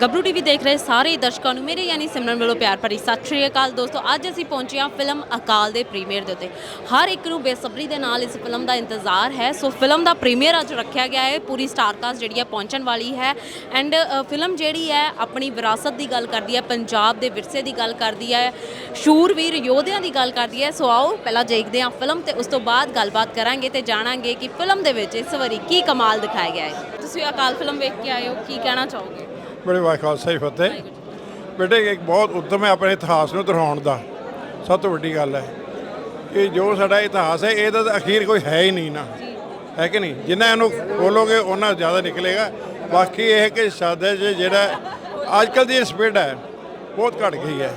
ਗੱਭਰੂ ਟੀਵੀ ਦੇਖ ਰਹੇ ਸਾਰੇ ਦਰਸ਼ਕਾਂ ਨੂੰ ਮੇਰੇ ਯਾਨੀ ਸਿਮਰਨ ਵੱਲੋਂ ਪਿਆਰ ਭਰੀ ਸਤਿ ਸ਼੍ਰੀ ਅਕਾਲ ਦੋਸਤੋ, ਅੱਜ ਅਸੀਂ ਪਹੁੰਚੇ ਹਾਂ ਫਿਲਮ ਅਕਾਲ ਦੇ ਪ੍ਰੀਮੀਅਰ ਦੇ ਉੱਤੇ। ਹਰ ਇੱਕ ਨੂੰ ਬੇਸਬਰੀ ਦੇ ਨਾਲ ਇਸ ਫਿਲਮ ਦਾ ਇੰਤਜ਼ਾਰ ਹੈ। ਸੋ ਫਿਲਮ ਦਾ ਪ੍ਰੀਮੀਅਰ ਅੱਜ ਰੱਖਿਆ ਗਿਆ ਹੈ, ਪੂਰੀ ਸਟਾਰ ਕਾਸਟ ਜਿਹੜੀ ਹੈ ਪਹੁੰਚਣ ਵਾਲੀ ਹੈ। ਐਂਡ ਫਿਲਮ ਜਿਹੜੀ ਹੈ ਆਪਣੀ ਵਿਰਾਸਤ ਦੀ ਗੱਲ ਕਰਦੀ ਹੈ, ਪੰਜਾਬ ਦੇ ਵਿਰਸੇ ਦੀ ਗੱਲ ਕਰਦੀ ਹੈ ਸ਼ੂਰਵੀਰ ਯੋਧਿਆਂ ਦੀ ਗੱਲ ਕਰਦੀ ਹੈ। ਸੋ ਆਓ, ਪਹਿਲਾਂ ਦੇਖਦੇ ਹਾਂ ਫਿਲਮ ਤੇ ਉਸ ਤੋਂ ਬਾਅਦ ਗੱਲਬਾਤ ਕਰਾਂਗੇ ਤੇ ਜਾਣਾਂਗੇ ਕਿ ਫਿਲਮ ਦੇ ਵਿੱਚ ਇਸ ਵਾਰੀ ਕੀ ਕਮਾਲ ਦਿਖਾਇਆ ਗਿਆ ਹੈ। ਤੁਸੀਂ ਅਕਾਲ ਫਿਲਮ ਵੇਖ ਕੇ ਆਏ ਹੋ, ਕੀ ਕਹਿਣਾ ਚਾਹੋਗੇ? ਬੜੇ ਵਾਹਿ ਖਾਲਸਾ ਜੀ ਫਤਿਹ। ਬੇਟੇ ਇੱਕ ਬਹੁਤ ਉੱਦਮ ਹੈ ਆਪਣੇ ਇਤਿਹਾਸ ਨੂੰ ਦੁਹਰਾਉਣ ਦਾ। ਸਭ ਤੋਂ ਵੱਡੀ ਗੱਲ ਹੈ। ਕਿ ਜੋ ਸਾਡਾ ਇਤਿਹਾਸ ਹੈ, ਇਹਦਾ ਤਾਂ ਅਖੀਰ ਕੋਈ ਹੈ ਹੀ ਨਹੀਂ ਨਾ। ਹੈ ਕਿ ਨਹੀਂ? ਜਿੰਨਾ ਇਹਨੂੰ ਖੋਲੋਗੇ ਉਹਨਾਂ ਜ਼ਿਆਦਾ ਨਿਕਲੇਗਾ। ਬਾਕੀ ਇਹ ਹੈ ਕਿ ਸਾਦੇ ਜਿਹੜਾ ਅੱਜ ਕੱਲ੍ਹ ਦੀ ਸਪੀਡ ਹੈ, ਬਹੁਤ ਘਟ ਗਈ ਹੈ।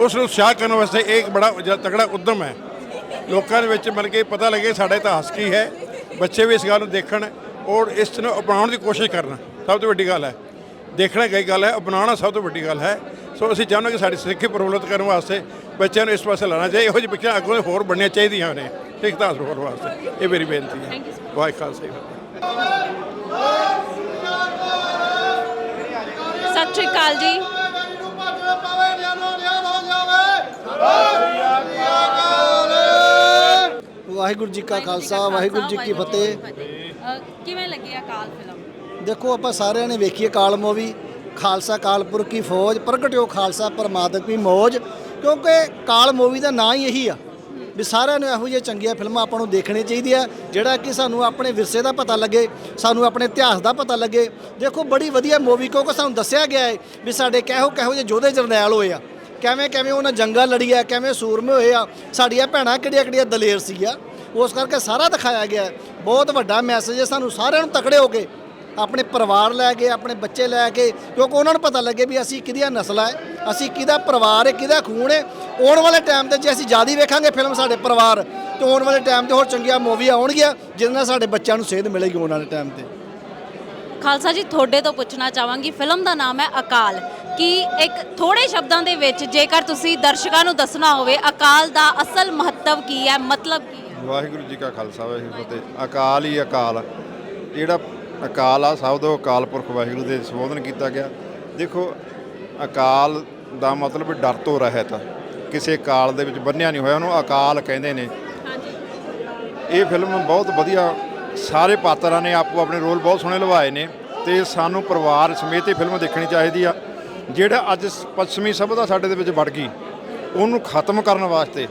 ਉਸ ਨੂੰ ਉਤਸ਼ਾਹ ਕਰਨ ਵਾਸਤੇ ਇਹ ਇੱਕ ਬੜਾ ਜ- ਤਕੜਾ ਉਦਮ ਹੈ। ਲੋਕਾਂ ਦੇ ਵਿੱਚ ਮਤਲਬ ਕਿ ਪਤਾ ਲੱਗੇ ਸਾਡਾ ਇਤਿਹਾਸ ਕੀ ਹੈ। ਬੱਚੇ ਵੀ ਇਸ ਗੱਲ ਨੂੰ ਦੇਖਣ ਔਰ ਇਸ ਨੂੰ ਅਪਣਾਉਣ ਦੀ ਕੋਸ਼ਿਸ਼ ਕਰਨ। ਸਭ ਤੋਂ ਵੱਡੀ ਗੱਲ ਹੈ। ਦੇਖਣਾ ਕਈ ਗੱਲ ਹੈ ਅਪਣਾਉਣਾ ਸਭ ਤੋਂ ਵੱਡੀ ਗੱਲ ਹੈ। ਸੋ ਅਸੀਂ ਚਾਹੁੰਦੇ ਕਿ ਸਾਡੀ ਸਿੱਖੀ ਪ੍ਰਬੋਧਿਤ ਕਰਨ ਵਾਸਤੇ ਬੱਚਿਆਂ ਨੂੰ ਇਸ ਪਾਸੇ ਲਾਣਾ ਚਾਹੀਏ ਇਹੋ ਜਿਹੇ ਬੱਚਿਆਂ ਅੱਗੋਂ ਹੋਰ ਬਣਨੀਆਂ ਚਾਹੀਦੀਆਂ ਨੇ। ਸਿੱਖ ਇਤਿਹਾਸ ਹੋਰ ਵਾਸਤੇ। ਇਹ ਮੇਰੀ ਬੇਨਤੀ ਹੈ। ਵਾਹਿਗੁਰੂ ਖਾਲਸਾ। ਸਤਿ ਸ਼੍ਰੀ ਅਕਾਲ ਜੀ। ਵਾਹਿਗੁਰੂ ਜੀ ਕਾ ਖਾਲਸਾ ਵਾਹਿਗੁਰੂ ਜੀ ਕੀ ਫਤਿਹ। ਕਿਵੇਂ ਲੱਗੀ ਅਕਾਲ ਫਿਲਮ? ਦੇਖੋ ਆਪਾਂ ਸਾਰਿਆਂ ਨੇ ਵੇਖੀ ਕਾਲ ਮੂਵੀ, ਖਾਲਸਾ ਕਾਲਪੁਰ ਕੀ ਫੌਜ, ਪ੍ਰਗਟਿਓ ਖਾਲਸਾ ਪਰਮਾਤਕ ਕੀ ਮੌਜ, ਕਿਉਂਕਿ ਕਾਲ ਮੂਵੀ ਦਾ ਨਾਂ ਹੀ ਇਹੀ ਆ ਵੀ ਸਾਰਿਆਂ ਨੂੰ ਇਹੋ ਜਿਹੀਆਂ ਚੰਗੀਆਂ ਫਿਲਮਾਂ ਆਪਾਂ ਨੂੰ ਦੇਖਣੀਆਂ ਚਾਹੀਦੀਆਂ, ਜਿਹੜਾ ਕਿ ਸਾਨੂੰ ਆਪਣੇ ਵਿਰਸੇ ਦਾ ਪਤਾ ਲੱਗੇ, ਸਾਨੂੰ ਆਪਣੇ ਇਤਿਹਾਸ ਦਾ ਪਤਾ ਲੱਗੇ ਦੇਖੋ ਬੜੀ ਵਧੀਆ ਮੂਵੀ, ਕਿਉਂਕਿ ਸਾਨੂੰ ਦੱਸਿਆ ਗਿਆ ਹੈ ਵੀ ਸਾਡੇ ਕਿਹੋ ਕਿਹੋ ਜਿਹੇ ਯੋਧੇ ਜਰਨੈਲ ਹੋਏ ਆ ਕਿਵੇਂ ਕਿਵੇਂ ਉਹਨਾਂ ਜੰਗਾਂ ਲੜੀਆਂ ਕਿਵੇਂ ਸੂਰਮੇ ਹੋਏ ਆ, ਸਾਡੀਆਂ ਭੈਣਾਂ ਕਿਹੜੀਆਂ ਕਿਹੜੀਆਂ ਦਲੇਰ ਸੀਗਾ ਉਸ ਕਰਕੇ ਸਾਰਾ ਦਿਖਾਇਆ ਗਿਆ ਹੈ। ਬਹੁਤ ਵੱਡਾ ਮੈਸੇਜ ਹੈ, ਸਾਨੂੰ ਸਾਰਿਆਂ ਨੂੰ ਤਕੜੇ ਹੋ ਕੇ ਆਪਣੇ ਪਰਿਵਾਰ ਲੈ ਕੇ ਆਪਣੇ ਬੱਚੇ ਲੈ ਕੇ ਕਿਉਂਕਿ ਉਹਨਾਂ ਨੂੰ ਪਤਾ ਲੱਗੇ ਵੀ ਅਸੀਂ ਕਿਹਦੀਆਂ ਨਸਲਾਂ ਹੈ ਅਸੀਂ ਕਿਹਦਾ ਪਰਿਵਾਰ ਹੈ ਕਿਹਦਾ ਖੂਨ ਹੈ ਆਉਣ ਵਾਲੇ ਟਾਈਮ ਤੇ ਜੇ ਅਸੀਂ ਜ਼ਿਆਦਾ ਵੇਖਾਂਗੇ ਫਿਲਮ ਸਾਡੇ ਪਰਿਵਾਰ। ਤੇ ਆਉਣ ਵਾਲੇ ਟਾਈਮ ਤੇ ਹੋਰ ਚੰਗੀਆਂ ਮੂਵੀਆਂ ਆਉਣਗੀਆਂ ਜਿਹਦੇ ਨਾਲ ਸਾਡੇ ਬੱਚਿਆਂ ਨੂੰ ਸੇਧ ਮਿਲੇਗੀ ਆਉਣ ਵਾਲੇ ਟਾਈਮ ਤੇ। ਖਾਲਸਾ ਜੀ ਤੁਹਾਡੇ ਤੋਂ ਪੁੱਛਣਾ ਚਾਹਾਂਗੀ ਫਿਲਮ ਦਾ ਨਾਮ ਹੈ ਅਕਾਲ। ਕੀ ਇੱਕ ਥੋੜੇ ਸ਼ਬਦਾਂ ਦੇ ਵਿੱਚ ਜੇਕਰ ਤੁਸੀਂ ਦਰਸ਼ਕਾਂ ਨੂੰ ਦੱਸਣਾ ਹੋਵੇ ਅਕਾਲ ਦਾ ਅਸਲ ਮਹੱਤਵ ਕੀ ਹੈ ਮਤਲਬ ਕੀ ਹੈ? ਵਾਹਿਗੁਰੂ ਜੀ ਕਾ ਖਾਲਸਾ ਵਾਹਿਗੁਰੂ ਜੀ ਕੀ ਫਤਿਹ। ਅਕਾਲ ਹੀ ਅਕਾਲ ਜਿਹੜਾ ਅਕਾਲ ਆ ਸਭ ਤੋਂ ਅਕਾਲ ਪੁਰਖ ਵਾਹਿਗੁਰੂ ਦੇ ਸੰਬੋਧਨ ਕੀਤਾ ਗਿਆ। ਦੇਖੋ ਅਕਾਲ ਦਾ ਮਤਲਬ ਡਰ ਤੋਂ ਰਹਿਤ ਕਿਸੇ ਕਾਲ ਦੇ ਵਿੱਚ ਬੰਨਿਆ ਨਹੀਂ ਹੋਇਆ ਉਹਨੂੰ ਅਕਾਲ ਕਹਿੰਦੇ ਨੇ। ਇਹ ਫਿਲਮ ਬਹੁਤ ਵਧੀਆ ਸਾਰੇ ਪਾਤਰਾਂ ਨੇ ਆਪੋ ਆਪਣੇ ਰੋਲ ਬਹੁਤ ਸੋਹਣੇ ਨਿਭਾਏ ਨੇ ਤੇ ਸਾਨੂੰ ਪਰਿਵਾਰ ਸਮੇਤ ਇਹ ਫਿਲਮ ਦੇਖਣੀ ਚਾਹੀਦੀ ਆ। ਜਿਹੜਾ ਅੱਜ ਪੱਛਮੀ ਸਭਿਅਤਾ ਸਾਡੇ ਦੇ ਵਿੱਚ ਵੜ ਗਈ ਉਹਨੂੰ ਖਤਮ ਕਰਨ ਵਾਸਤੇ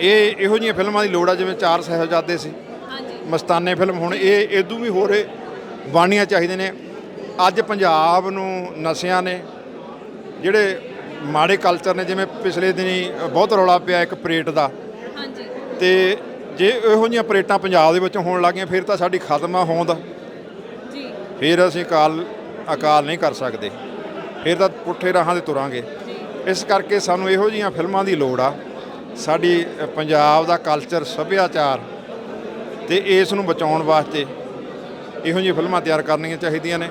ਇਹ ਇਹੋ ਜਿਹੀਆਂ ਫਿਲਮਾਂ ਦੀ ਲੋੜ ਆ ਜਿਵੇਂ ਚਾਰ ਸਹਿਬਜ਼ਾਦੇ ਸੀ। ਮਸਤਾਨੇ ਫਿਲਮ ਹੁਣ ਇਹ ਇਦੋਂ ਵੀ ਹੋਰ ਬਾਣੀਆਂ ਚਾਹੀਦੇ ਨੇ। ਅੱਜ ਪੰਜਾਬ ਨੂੰ ਨਸ਼ਿਆਂ ਨੇ ਜਿਹੜੇ ਮਾੜੇ ਕਲਚਰ ਨੇ ਜਿਵੇਂ ਪਿਛਲੇ ਦਿਨੀ ਬਹੁਤ ਰੌਲਾ ਪਿਆ ਇੱਕ ਪ੍ਰੇਟ ਦਾ। ਹਾਂਜੀ। ਤੇ ਜੇ ਇਹੋ ਜਿਹੀਆਂ ਪ੍ਰੇਟਾਂ ਪੰਜਾਬ ਦੇ ਵਿੱਚ ਹੋਣ ਲੱਗੀਆਂ ਫਿਰ ਤਾਂ ਸਾਡੀ ਖਤਮ ਹੋਂਦ। ਜੀ। ਫਿਰ ਅਸੀਂ ਅਕਾਲ ਅਕਾਲ ਨਹੀਂ ਕਰ ਸਕਦੇ। ਫਿਰ ਤਾਂ ਪੁੱਠੇ ਰਾਹਾਂ ਤੇ ਤੁਰਾਂਗੇ। ਇਸ ਕਰਕੇ ਸਾਨੂੰ ਇਹੋ ਜਿਹੀਆਂ ਫਿਲਮਾਂ ਦੀ ਲੋੜ ਆ। ਸਾਡੀ ਪੰਜਾਬ ਦਾ ਕਲਚਰ ਸੱਭਿਆਚਾਰ ਤੇ ਇਸ ਨੂੰ ਬਚਾਉਣ ਵਾਸਤੇ ਇਹੋ ਜਿਹੀਆਂ ਫਿਲਮਾਂ ਤਿਆਰ ਕਰਨੀਆਂ ਚਾਹੀਦੀਆਂ ਨੇ।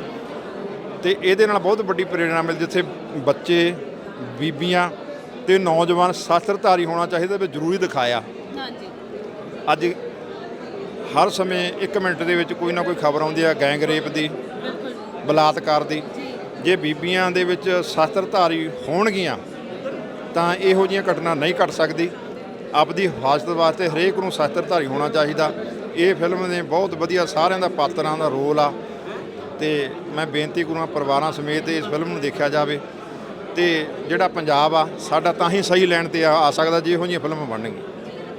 ਤੇ ਇਹਦੇ ਨਾਲ ਬਹੁਤ ਵੱਡੀ ਪ੍ਰੇਰਣਾ ਮਿਲਦੀ ਜਿੱਥੇ ਬੱਚੇ ਬੀਬੀਆਂ ਤੇ ਨੌਜਵਾਨ ਸ਼ਾਸਤਰਧਾਰੀ ਹੋਣਾ ਚਾਹੀਦਾ ਵੀ ਜ਼ਰੂਰੀ ਦਿਖਾਇਆ। ਹਾਂਜੀ। ਅੱਜ ਹਰ ਸਮੇਂ 1 ਮਿੰਟ ਦੇ ਵਿੱਚ ਕੋਈ ਨਾ ਕੋਈ ਖਬਰ ਆਉਂਦੀ ਆ ਗੈਂਗ ਰੇਪ ਦੀ ਬਲਾਤਕਾਰ ਦੀ। ਜੇ ਬੀਬੀਆਂ ਦੇ ਵਿੱਚ ਸ਼ਾਸਤਰਧਾਰੀ ਹੋਣਗੀਆਂ ਤਾਂ ਇਹੋ ਜਿਹੀਆਂ ਘਟਨਾ ਨਹੀਂ ਘਟ ਸਕਦੀ। ਆਪਦੀ ਹਿਫਾਜ਼ਤ ਵਾਸਤੇ ਹਰੇਕ ਨੂੰ ਸ਼ਾਸਤਰਧਾਰੀ ਹੋਣਾ ਚਾਹੀਦਾ। ਇਹ ਫਿਲਮ ਨੇ ਬਹੁਤ ਵਧੀਆ ਸਾਰਿਆਂ ਦਾ ਪਾਤਰਾਂ ਦਾ ਰੋਲ ਆ ਤੇ ਮੈਂ ਬੇਨਤੀ ਕਰੂੰਗਾ ਪਰਿਵਾਰਾਂ ਸਮੇਤ ਇਸ ਫਿਲਮ ਨੂੰ ਦੇਖਿਆ ਜਾਵੇ ਤੇ ਜਿਹੜਾ ਪੰਜਾਬ ਆ ਸਾਡਾ ਤਾਂ ਹੀ ਸਹੀ ਲੈਣ ਤੇ ਆ ਆ ਸਕਦਾ ਜੇ ਇਹੋ ਜਿਹੀਆਂ ਫਿਲਮਾਂ ਬਣਨਗੀਆਂ।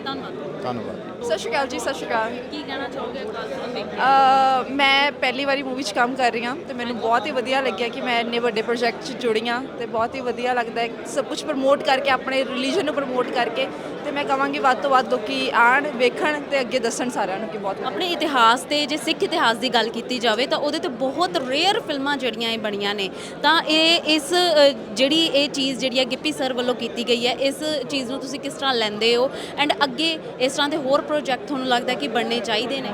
ਧੰਨਵਾਦ। ਧੰਨਵਾਦ। ਸਤਿ ਸ਼੍ਰੀ ਅਕਾਲ ਜੀ ਸਤਿ ਸ਼੍ਰੀ ਅਕਾਲ। ਕੀ ਕਹਿਣਾ ਚਾਹੋਗੇ ਅਕਾਲ ਫਿਲਮ ਵੇਖ ਕੇ ਅਹ ਮੈਂ ਪਹਿਲੀ ਵਾਰੀ ਮੂਵੀ 'ਚ ਕੰਮ ਕਰ ਰਹੀ ਹਾਂ ਤੇ ਮੈਨੂੰ ਬਹੁਤ ਹੀ ਵਧੀਆ ਲੱਗਿਆ ਕਿ ਮੈਂ ਇੰਨੇ ਵੱਡੇ ਪ੍ਰੋਜੈਕਟ 'ਚ ਜੁੜੀ ਹਾਂ ਤੇ ਬਹੁਤ ਹੀ ਵਧੀਆ ਲੱਗਦਾ ਹੈ ਸਭ ਕੁਝ ਪ੍ਰਮੋਟ ਕਰਕੇ ਆਪਣੇ ਰਿਲੀਜਨ ਨੂੰ ਪ੍ਰਮੋਟ ਕਰਕੇ ਤੇ ਮੈਂ ਕਹਾਂਗੀ ਵੱਧ ਤੋਂ ਵੱਧ ਲੋਕੀ ਆਣ ਵੇਖਣ ਤੇ ਅੱਗੇ ਦੱਸਣ ਸਾਰਿਆਂ ਨੂੰ ਕਿ ਬਹੁਤ ਆਪਣੇ ਇਤਿਹਾਸ ਤੇ ਜੇ ਸਿੱਖ ਇਤਿਹਾਸ ਦੀ ਗੱਲ ਕੀਤੀ ਜਾਵੇ ਤਾਂ ਉਹਦੇ ਤੇ ਬਹੁਤ ਰੇਅਰ ਫਿਲਮਾਂ ਜਿਹੜੀਆਂ ਇਹ ਬਣੀਆਂ ਨੇ। ਤਾਂ ਇਹ ਇਸ ਜਿਹੜੀ ਇਹ ਚੀਜ਼ ਜਿਹੜੀ ਹੈ ਗਿੱਪੀ ਸਰ ਵੱਲੋਂ ਕੀਤੀ ਗਈ ਹੈ ਇਸ ਚੀਜ਼ ਨੂੰ ਤੁਸੀਂ ਕਿਸ ਤਰ੍ਹਾਂ ਲੈਂਦੇ ਹੋ? ਐਂਡ ਅੱਗੇ ਇਸ ਤਰ੍ਹਾਂ ਦੇ ਹੋਰ ਪ੍ਰੋਜੈਕਟ ਤੁਹਾਨੂੰ ਲੱਗਦਾ ਕਿ ਬਣਨੇ ਚਾਹੀਦੇ ਨੇ?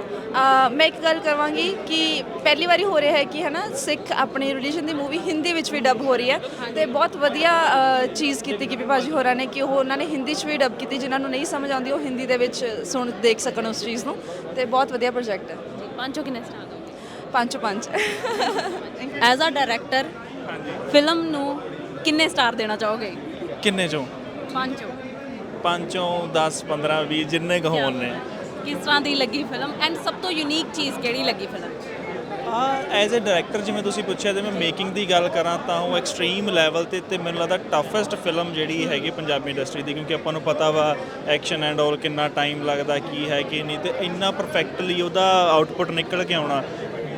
ਮੈਂ ਇੱਕ ਗੱਲ ਕਰਾਂਗੀ ਕਿ ਪਹਿਲੀ ਵਾਰੀ ਹੋ ਰਿਹਾ ਹੈ ਕਿ ਹਨਾ ਸਿੱਖ ਆਪਣੀ ਰਿਲੀਜਨ ਦੀ ਮੂਵੀ ਹਿੰਦੀ ਵਿੱਚ ਵੀ ਡਬ ਹੋ ਰਹੀ ਹੈ ਤੇ ਬਹੁਤ ਵਧੀਆ ਚੀਜ਼ ਕੀਤੀ ਕਿ ਭਾਜੀ ਹੋਰਾਂ ਨੇ ਕਿ ਉਹ ਉਹਨਾਂ ਨੇ ਹਿੰਦੀ 'ਚ ਵੀ ਡਬ ਕੀਤੀ ਜਿਨ੍ਹਾਂ ਨੂੰ ਨਹੀਂ ਸਮਝ ਆਉਂਦੀ ਉਹ ਹਿੰਦੀ ਦੇ ਵਿੱਚ ਸੁਣ ਦੇਖ ਸਕਣ ਉਸ ਚੀਜ਼ ਨੂੰ ਤੇ ਬਹੁਤ ਵਧੀਆ ਪ੍ਰੋਜੈਕਟ ਹੈ। ਪੰਜੋ ਕਿੰਨੇ ਸਟਾਰ ਦੋਗੇ ਪੰਜ ਪੰਜ। ਐਜ਼ ਅ ਡਾਇਰੈਕਟਰ ਫਿਲਮ ਨੂੰ ਕਿੰਨੇ ਸਟਾਰ ਦੇਣਾ ਚਾਹੋਗੇ? ਕਿੰਨੇ ਚੋਂ? ਪੰਜੋ ਪੰਜੋਂ 10 15 20 ਜਿੰਨੇ ਕੁ ਹੋਣ ਨੇ। ਕਿਸ ਤਰ੍ਹਾਂ ਦੀ ਲੱਗੀ ਫਿਲਮ? ਐਂਡ ਸਭ ਤੋਂ ਯੂਨੀਕ ਚੀਜ਼ ਕਿਹੜੀ ਲੱਗੀ ਫਿਲਮ? ਆ ਐਜ਼ ਅ ਡਾਇਰੈਕਟਰ ਜਿਵੇਂ ਤੁਸੀਂ ਪੁੱਛਿਆ ਤੇ ਮੈਂ ਮੇਕਿੰਗ ਦੀ ਗੱਲ ਕਰਾਂ ਤਾਂ ਉਹ ਐਕਸਟ੍ਰੀਮ ਲੈਵਲ ਤੇ ਤੇ ਮੈਨੂੰ ਲੱਗਦਾ ਟਫੈਸਟ ਫਿਲਮ ਜਿਹੜੀ ਹੈਗੀ ਪੰਜਾਬੀ ਇੰਡਸਟਰੀ ਦੀ ਕਿਉਂਕਿ ਆਪਾਂ ਨੂੰ ਪਤਾ ਵਾ ਐਕਸ਼ਨ ਐਂਡ ਆਲ ਕਿੰਨਾ ਟਾਈਮ ਲੱਗਦਾ ਕੀ ਹੈ ਕੀ ਨਹੀਂ ਤੇ ਇੰਨਾ ਪਰਫੈਕਟਲੀ ਉਹਦਾ ਆਊਟਪੁੱਟ ਨਿਕਲ ਕੇ ਆਉਣਾ।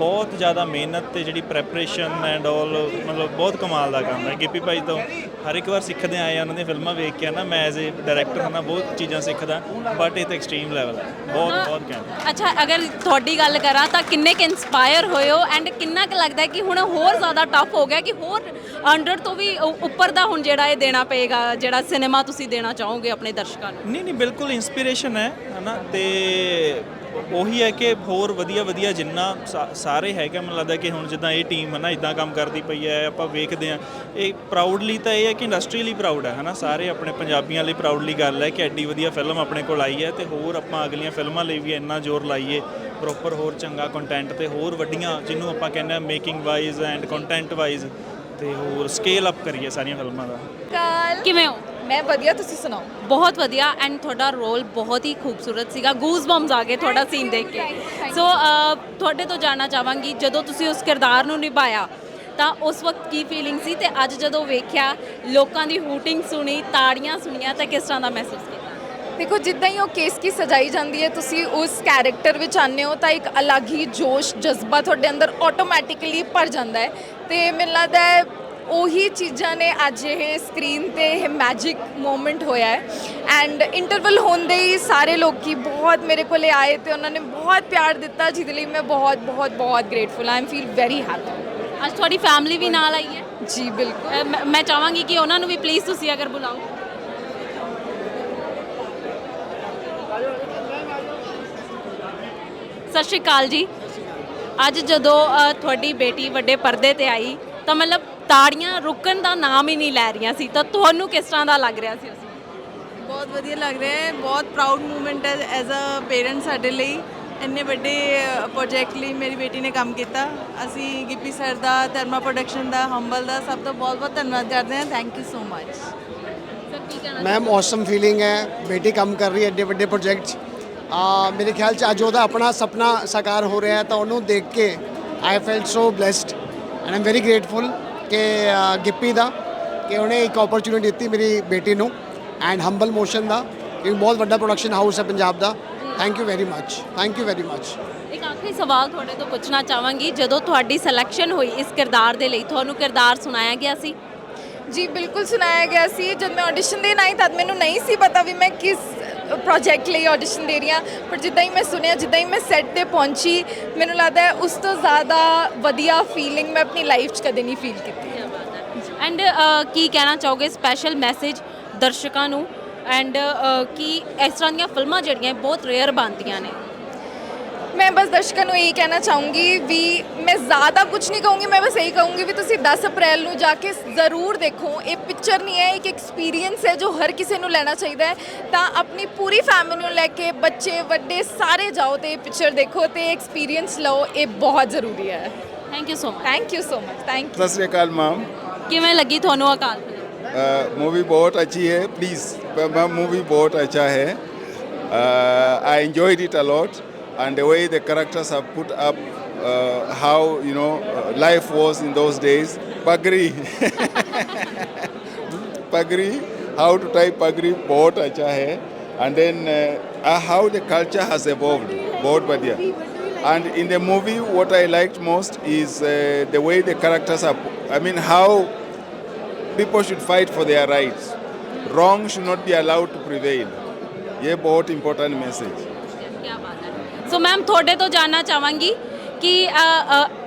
ਬਹੁਤ ਜ਼ਿਆਦਾ ਮਿਹਨਤ ਤੇ ਜਿਹੜੀ ਪ੍ਰੈਪਰੇਸ਼ਨ ਐਂਡ ਆਲ ਮਤਲਬ ਬਹੁਤ ਕਮਾਲ ਦਾ ਕੰਮ ਹੈ। ਗਿੱਪੀ ਭਾਈ ਤੋਂ ਹਰ ਇੱਕ ਵਾਰ ਸਿੱਖਦੇ ਆਏ ਆ ਉਹਨਾਂ ਦੀਆਂ ਫਿਲਮਾਂ ਵੇਖ ਕੇ ਨਾ ਮੈਂ ਐਜ਼ ਅ ਡਾਇਰੈਕਟਰ ਹਾਂ ਨਾ ਬਹੁਤ ਚੀਜ਼ਾਂ ਸਿੱਖਦਾ ਬਟ ਇਹ ਤਾਂ ਐਕਸਟ੍ਰੀਮ ਲੈਵਲ ਹੈ। ਬਹੁਤ ਬਹੁਤ ਘੈਂਟ। ਅੱਛਾ ਅਗਰ ਤੁਹਾਡੀ ਗੱਲ ਕਰਾਂ ਤਾਂ ਕਿੰਨੇ ਕਿ ਇਨਸਪਾਇਰ ਹੋਏ ਹੋ ਐਂਡ ਕਿੰਨਾ ਕੁ ਲੱਗਦਾ ਕਿ ਹੁਣ ਹੋਰ ਜ਼ਿਆਦਾ ਟਫ ਹੋ ਗਿਆ ਕਿ ਹੋਰ 100 ਤੋਂ ਵੀ ਉ- ਉੱਪਰ ਦਾ ਹੁਣ ਜਿਹੜਾ ਇਹ ਦੇਣਾ ਪਏਗਾ ਜਿਹੜਾ ਸਿਨੇਮਾ ਤੁਸੀਂ ਦੇਣਾ ਚਾਹੋਗੇ ਆਪਣੇ ਦਰਸ਼ਕਾਂ ਨੂੰ? ਨਹੀਂ ਨਹੀਂ ਬਿਲਕੁਲ ਇਨਸਪੀਰੇਸ਼ਨ ਹੈ ਹਨਾ ਤੇ ਉਹੀ ਹੈ ਕਿ ਹੋਰ ਵਧੀਆ ਵਧੀਆ ਜਿੰਨਾ ਸਾ- ਸਾਰੇ ਹੈਗਾ ਮੈਨੂੰ ਲੱਗਦਾ ਕਿ ਹੁਣ ਜਿੱਦਾਂ ਇਹ ਟੀਮ ਹੈ ਨਾ ਇਦਾਂ ਕੰਮ ਕਰਦੀ ਪਈ ਹੈ ਆਪਾਂ ਵੇਖਦੇ ਆ ਇਹ ਪ੍ਰਾਊਡਲੀ ਤਾਂ ਇਹ ਹੈ ਕਿ ਇੰਡਸਟਰੀ ਲਈ ਪ੍ਰਾਊਡ ਹੈ ਹਨਾ? ਸਾਰੇ ਆਪਣੇ ਪੰਜਾਬੀਆਂ ਲਈ ਪ੍ਰਾਊਡਲੀ ਗੱਲ ਹੈ ਕਿ ਐਡੀ ਵਧੀਆ ਫਿਲਮ ਆਪਣੇ ਕੋਲ ਆਈ ਹੈ ਤੇ ਹੋਰ ਆਪਾਂ ਅਗਲੀਆਂ ਫਿਲਮਾਂ ਲਈ ਵੀ ਇੰਨਾ ਜ਼ੋਰ ਲਾਈਏ ਪ੍ਰੋਪਰ ਹੋਰ ਚੰਗਾ ਕੰਟੈਂਟ ਤੇ ਹੋਰ ਵੱਡੀਆਂ ਜਿਹਨੂੰ ਆਪਾਂ ਕਹਿੰਦੇ ਆ making wise and content wise ਤੇ ਹੋਰ ਸਕੇਲ ਅਪ ਕਰੀਏ ਸਾਰੀਆਂ ਫਿਲਮਾਂ ਦਾ। ਕਾਲ। ਕਿਵੇਂ ਹੋ? ਮੈਂ ਵਧੀਆ ਤੁਸੀਂ ਸੁਣਾਓ? ਬਹੁਤ ਵਧੀਆ ਐਂਡ ਤੁਹਾਡਾ ਰੋਲ ਬਹੁਤ ਹੀ ਖੂਬਸੂਰਤ ਸੀਗਾ। ਗੂਜ਼ ਬੰਬਸ ਆ ਗਏ ਤੁਹਾਡਾ ਸੀਨ ਦੇਖ ਕੇ। ਸੋ ਤੁਹਾਡੇ ਤੋਂ ਜਾਣਨਾ ਚਾਹਾਂਗੀ ਜਦੋਂ ਤੁਸੀਂ ਉਸ ਕਿਰਦਾਰ ਨੂੰ ਨਿਭਾਇਆ ਤਾਂ ਉਸ ਵਕਤ ਕੀ ਫੀਲਿੰਗ ਸੀ ਤੇ ਅੱਜ ਜਦੋਂ ਵੇਖਿਆ ਲੋਕਾਂ ਦੀ ਹੂਟਿੰਗ ਸੁਣੀ ਤਾੜੀਆਂ ਸੁਣੀਆਂ ਤਾਂ ਕਿਸ ਤਰ੍ਹਾਂ ਦਾ ਮਹਿਸੂਸ ਕੀਤਾ? ਦੇਖੋ ਜਿੱਦਾਂ ਹੀ ਉਹ ਕੇਸ ਕੀ ਸਜਾਈ ਜਾਂਦੀ ਹੈ ਤੁਸੀਂ ਉਸ ਕੈਰੈਕਟਰ ਵਿੱਚ ਆਉਂਦੇ ਹੋ ਤਾਂ ਇੱਕ ਅਲੱਗ ਹੀ ਜੋਸ਼ ਜਜ਼ਬਾ ਤੁਹਾਡੇ ਅੰਦਰ ਆਟੋਮੈਟਿਕਲੀ ਭਰ ਜਾਂਦਾ ਹੈ। ਤੇ ਮੈਨੂੰ ਲੱਗਦਾ ਹੈ ਉਹੀ ਚੀਜ਼ਾਂ ਨੇ ਅੱਜ ਇਹ ਸਕਰੀਨ ਤੇ ਇਹ ਮੈਜਿਕ ਮੂਮੈਂਟ ਹੋਇਆ ਹੈ। ਐਂਡ ਇੰਟਰਵਲ ਹੁੰਦੇ ਹੀ ਸਾਰੇ ਲੋਕੀ ਬਹੁਤ ਮੇਰੇ ਕੋਲੇ ਆਏ ਤੇ ਉਹਨਾਂ ਨੇ ਬਹੁਤ ਪਿਆਰ ਦਿੱਤਾ ਜਿਹਦੇ ਲਈ ਮੈਂ ਬਹੁਤ ਬਹੁਤ ਬਹੁਤ grateful I am feel very happy ਅੱਜ ਤੁਹਾਡੀ ਫੈਮਿਲੀ ਵੀ ਨਾਲ ਆਈ ਹੈ। ਜੀ ਬਿਲਕੁਲ। ਮੈਂ- ਮੈਂ ਚਾਹਾਂਗੀ ਕਿ ਉਹਨਾਂ ਨੂੰ ਵੀ ਪਲੀਜ਼ ਤੁਸੀਂ ਅਗਰ ਬੁਲਾਓ। ਸਤਿ ਸ਼੍ਰੀ ਅਕਾਲ ਜੀ। ਅੱਜ ਜਦੋਂ ਤੁਹਾਡੀ ਬੇਟੀ ਵੱਡੇ ਪਰਦੇ ਤੇ ਆਈ ਤਾਂ ਮਤਲਬ ਤਾੜੀਆਂ ਰੁਕਣ ਦਾ ਨਾਮ ਹੀ ਨਹੀਂ ਲੈ ਰਹੀਆਂ ਸੀ ਤਾਂ ਤੁਹਾਨੂੰ ਕਿਸ ਤਰ੍ਹਾਂ ਦਾ ਲੱਗ ਰਿਹਾ ਸੀ ਉਸ ਬਹੁਤ ਵਧੀਆ ਲੱਗ ਰਿਹਾ ਹੈ ਬਹੁਤ ਪ੍ਰਾਊਡ ਮੂਮੈਂਟ ਹੈ ਐਜ਼ ਅ ਪੇਰੈਂਟ ਸਾਡੇ ਲਈ। ਇੰਨੇ ਵੱਡੇ ਪ੍ਰੋਜੈਕਟ ਲਈ ਮੇਰੀ ਬੇਟੀ ਨੇ ਕੰਮ ਕੀਤਾ। ਅਸੀਂ ਗਿੱਪੀ ਸਰ ਦਾ ਧਰਮਾ ਪ੍ਰੋਡਕਸ਼ਨ ਦਾ ਹੰਬਲ ਦਾ ਸਭ ਤੋਂ ਬਹੁਤ ਬਹੁਤ ਧੰਨਵਾਦ ਕਰਦੇ ਹਾਂ। Thank you so much ma'am awesome feeling ਹੈ। ਬੇਟੀ ਕੰਮ ਕਰ ਰਹੀ ਹੈ ਐਡੇ ਵੱਡੇ ਪ੍ਰੋਜੈਕਟ ਆ ਮੇਰੇ ਖਿਆਲ ਚ ਅੱਜ ਉਹਦਾ ਆਪਣਾ ਸੁਪਨਾ ਸਾਕਾਰ ਹੋ ਰਿਹਾ ਹੈ ਤਾਂ ਉਹਨੂੰ ਦੇਖ ਕੇ I felt so blessed and am very grateful ਕਿ ਗਿੱਪੀ ਦਾ ਕਿ ਉਹਨੇ ਇੱਕ ਓਪਰਚੁਨਿਟੀ ਦਿੱਤੀ ਮੇਰੀ ਬੇਟੀ ਨੂੰ ਐਂਡ ਹੰਬਲ ਮੋਸ਼ਨ ਦਾ ਇੱਕ ਬਹੁਤ ਵੱਡਾ ਪ੍ਰੋਡਕਸ਼ਨ ਹਾਊਸ ਹੈ ਪੰਜਾਬ ਦਾ। Thank you very much thank you very much ਇੱਕ ਆਖਰੀ ਸਵਾਲ ਤੁਹਾਡੇ ਤੋਂ ਪੁੱਛਣਾ ਚਾਹਾਂਗੀ ਜਦੋਂ ਤੁਹਾਡੀ ਸਿਲੈਕਸ਼ਨ ਹੋਈ ਇਸ ਕਿਰਦਾਰ ਦੇ ਲਈ ਤੁਹਾਨੂੰ ਕਿਰਦਾਰ ਸੁਣਾਇਆ ਗਿਆ ਸੀ? ਜੀ ਬਿਲਕੁਲ ਸੁਣਾਇਆ ਗਿਆ ਸੀ। ਜਦ ਮੈਂ ਆਡੀਸ਼ਨ ਦੇਣ ਆਈ ਤਦ ਮੈਨੂੰ ਨਹੀਂ ਸੀ ਪਤਾ ਵੀ ਮੈਂ ਕਿਸ ਪ੍ਰੋਜੈਕਟ ਲਈ ਆਡੀਸ਼ਨ ਦੇ ਰਹੀ ਹਾਂ। ਪਰ ਜਿੱਦਾਂ ਹੀ ਮੈਂ ਸੁਣਿਆ, ਜਿੱਦਾਂ ਹੀ ਮੈਂ ਸੈੱਟ ਤੇ ਪਹੁੰਚੀ, ਮੈਨੂੰ ਲੱਗਦਾ ਹੈ ਉਸ ਤੋਂ ਜ਼ਿਆਦਾ ਵਧੀਆ ਫੀਲਿੰਗ ਮੈਂ ਆਪਣੀ ਲਾਈਫ 'ਚ ਕਦੇ ਨਹੀਂ ਫੀਲ ਕੀਤੀ। ਐਂਡ ਕੀ ਕਹਿਣਾ ਚਾਹੋਗੇ ਸਪੈਸ਼ਲ ਮੈਸੇਜ ਦਰਸ਼ਕਾਂ ਨੂੰ? ਐਂਡ ਕੀ ਇਸ ਤਰ੍ਹਾਂ ਦੀਆਂ ਫਿਲਮਾਂ ਜਿਹੜੀਆਂ ਬਹੁਤ ਰੇਅਰ ਬਣਦੀਆਂ ਨੇ? ਮੈਂ ਬਸ ਦਰਸ਼ਕਾਂ ਨੂੰ ਇਹੀ ਕਹਿਣਾ ਚਾਹੂੰਗੀ ਵੀ ਮੈਂ ਜ਼ਿਆਦਾ ਕੁਝ ਨਹੀਂ ਕਹੂੰਗੀ ਮੈਂ ਬਸ ਇਹੀ ਕਹੂੰਗੀ ਵੀ ਤੁਸੀਂ 10 ਅਪ੍ਰੈਲ ਨੂੰ ਜਾ ਕੇ ਜ਼ਰੂਰ ਦੇਖੋ ਇਹ ਪਿਕਚਰ ਨਹੀਂ ਹੈ ਇੱਕ ਐਕਸਪੀਰੀਅੰਸ ਹੈ ਜੋ ਹਰ ਕਿਸੇ ਨੂੰ ਲੈਣਾ ਚਾਹੀਦਾ ਹੈ ਤਾਂ ਆਪਣੀ ਪੂਰੀ ਫੈਮਿਲੀ ਨੂੰ ਲੈ ਕੇ ਬੱਚੇ ਵੱਡੇ ਸਾਰੇ ਜਾਓ ਤੇ ਇਹ ਪਿਕਚਰ ਦੇਖੋ ਤੇ ਐਕਸਪੀਰੀਅੰਸ ਲਓ ਇਹ ਬਹੁਤ ਜ਼ਰੂਰੀ ਹੈ thank you so much thank you so much thank you सत श्रीकाल मैम ਕਿਵੇਂ ਲੱਗੀ ਤੁਹਾਨੂੰ ਅਕਾਲ ਫਿਲਮ मूवी बहुत अच्छी है प्लीज़ मैम मूवी बहुत अच्छा है आई enjoyed it a lot and the way the characters have put up uh, how you know uh, life was in those days pagri pagri how to type pagri बहुत अच्छा है and then uh, how the culture has evolved बहुत बढ़िया and in the movie what I liked most is uh, the way the characters are I mean how people should fight for their rights. Wrong should not be allowed to prevail. ये बहुत important message. So ma'am ਤੁਹਾਡੇ ਤੋਂ ਜਾਨਣਾ ਚਾਹਾਂਗੀ ਕਿ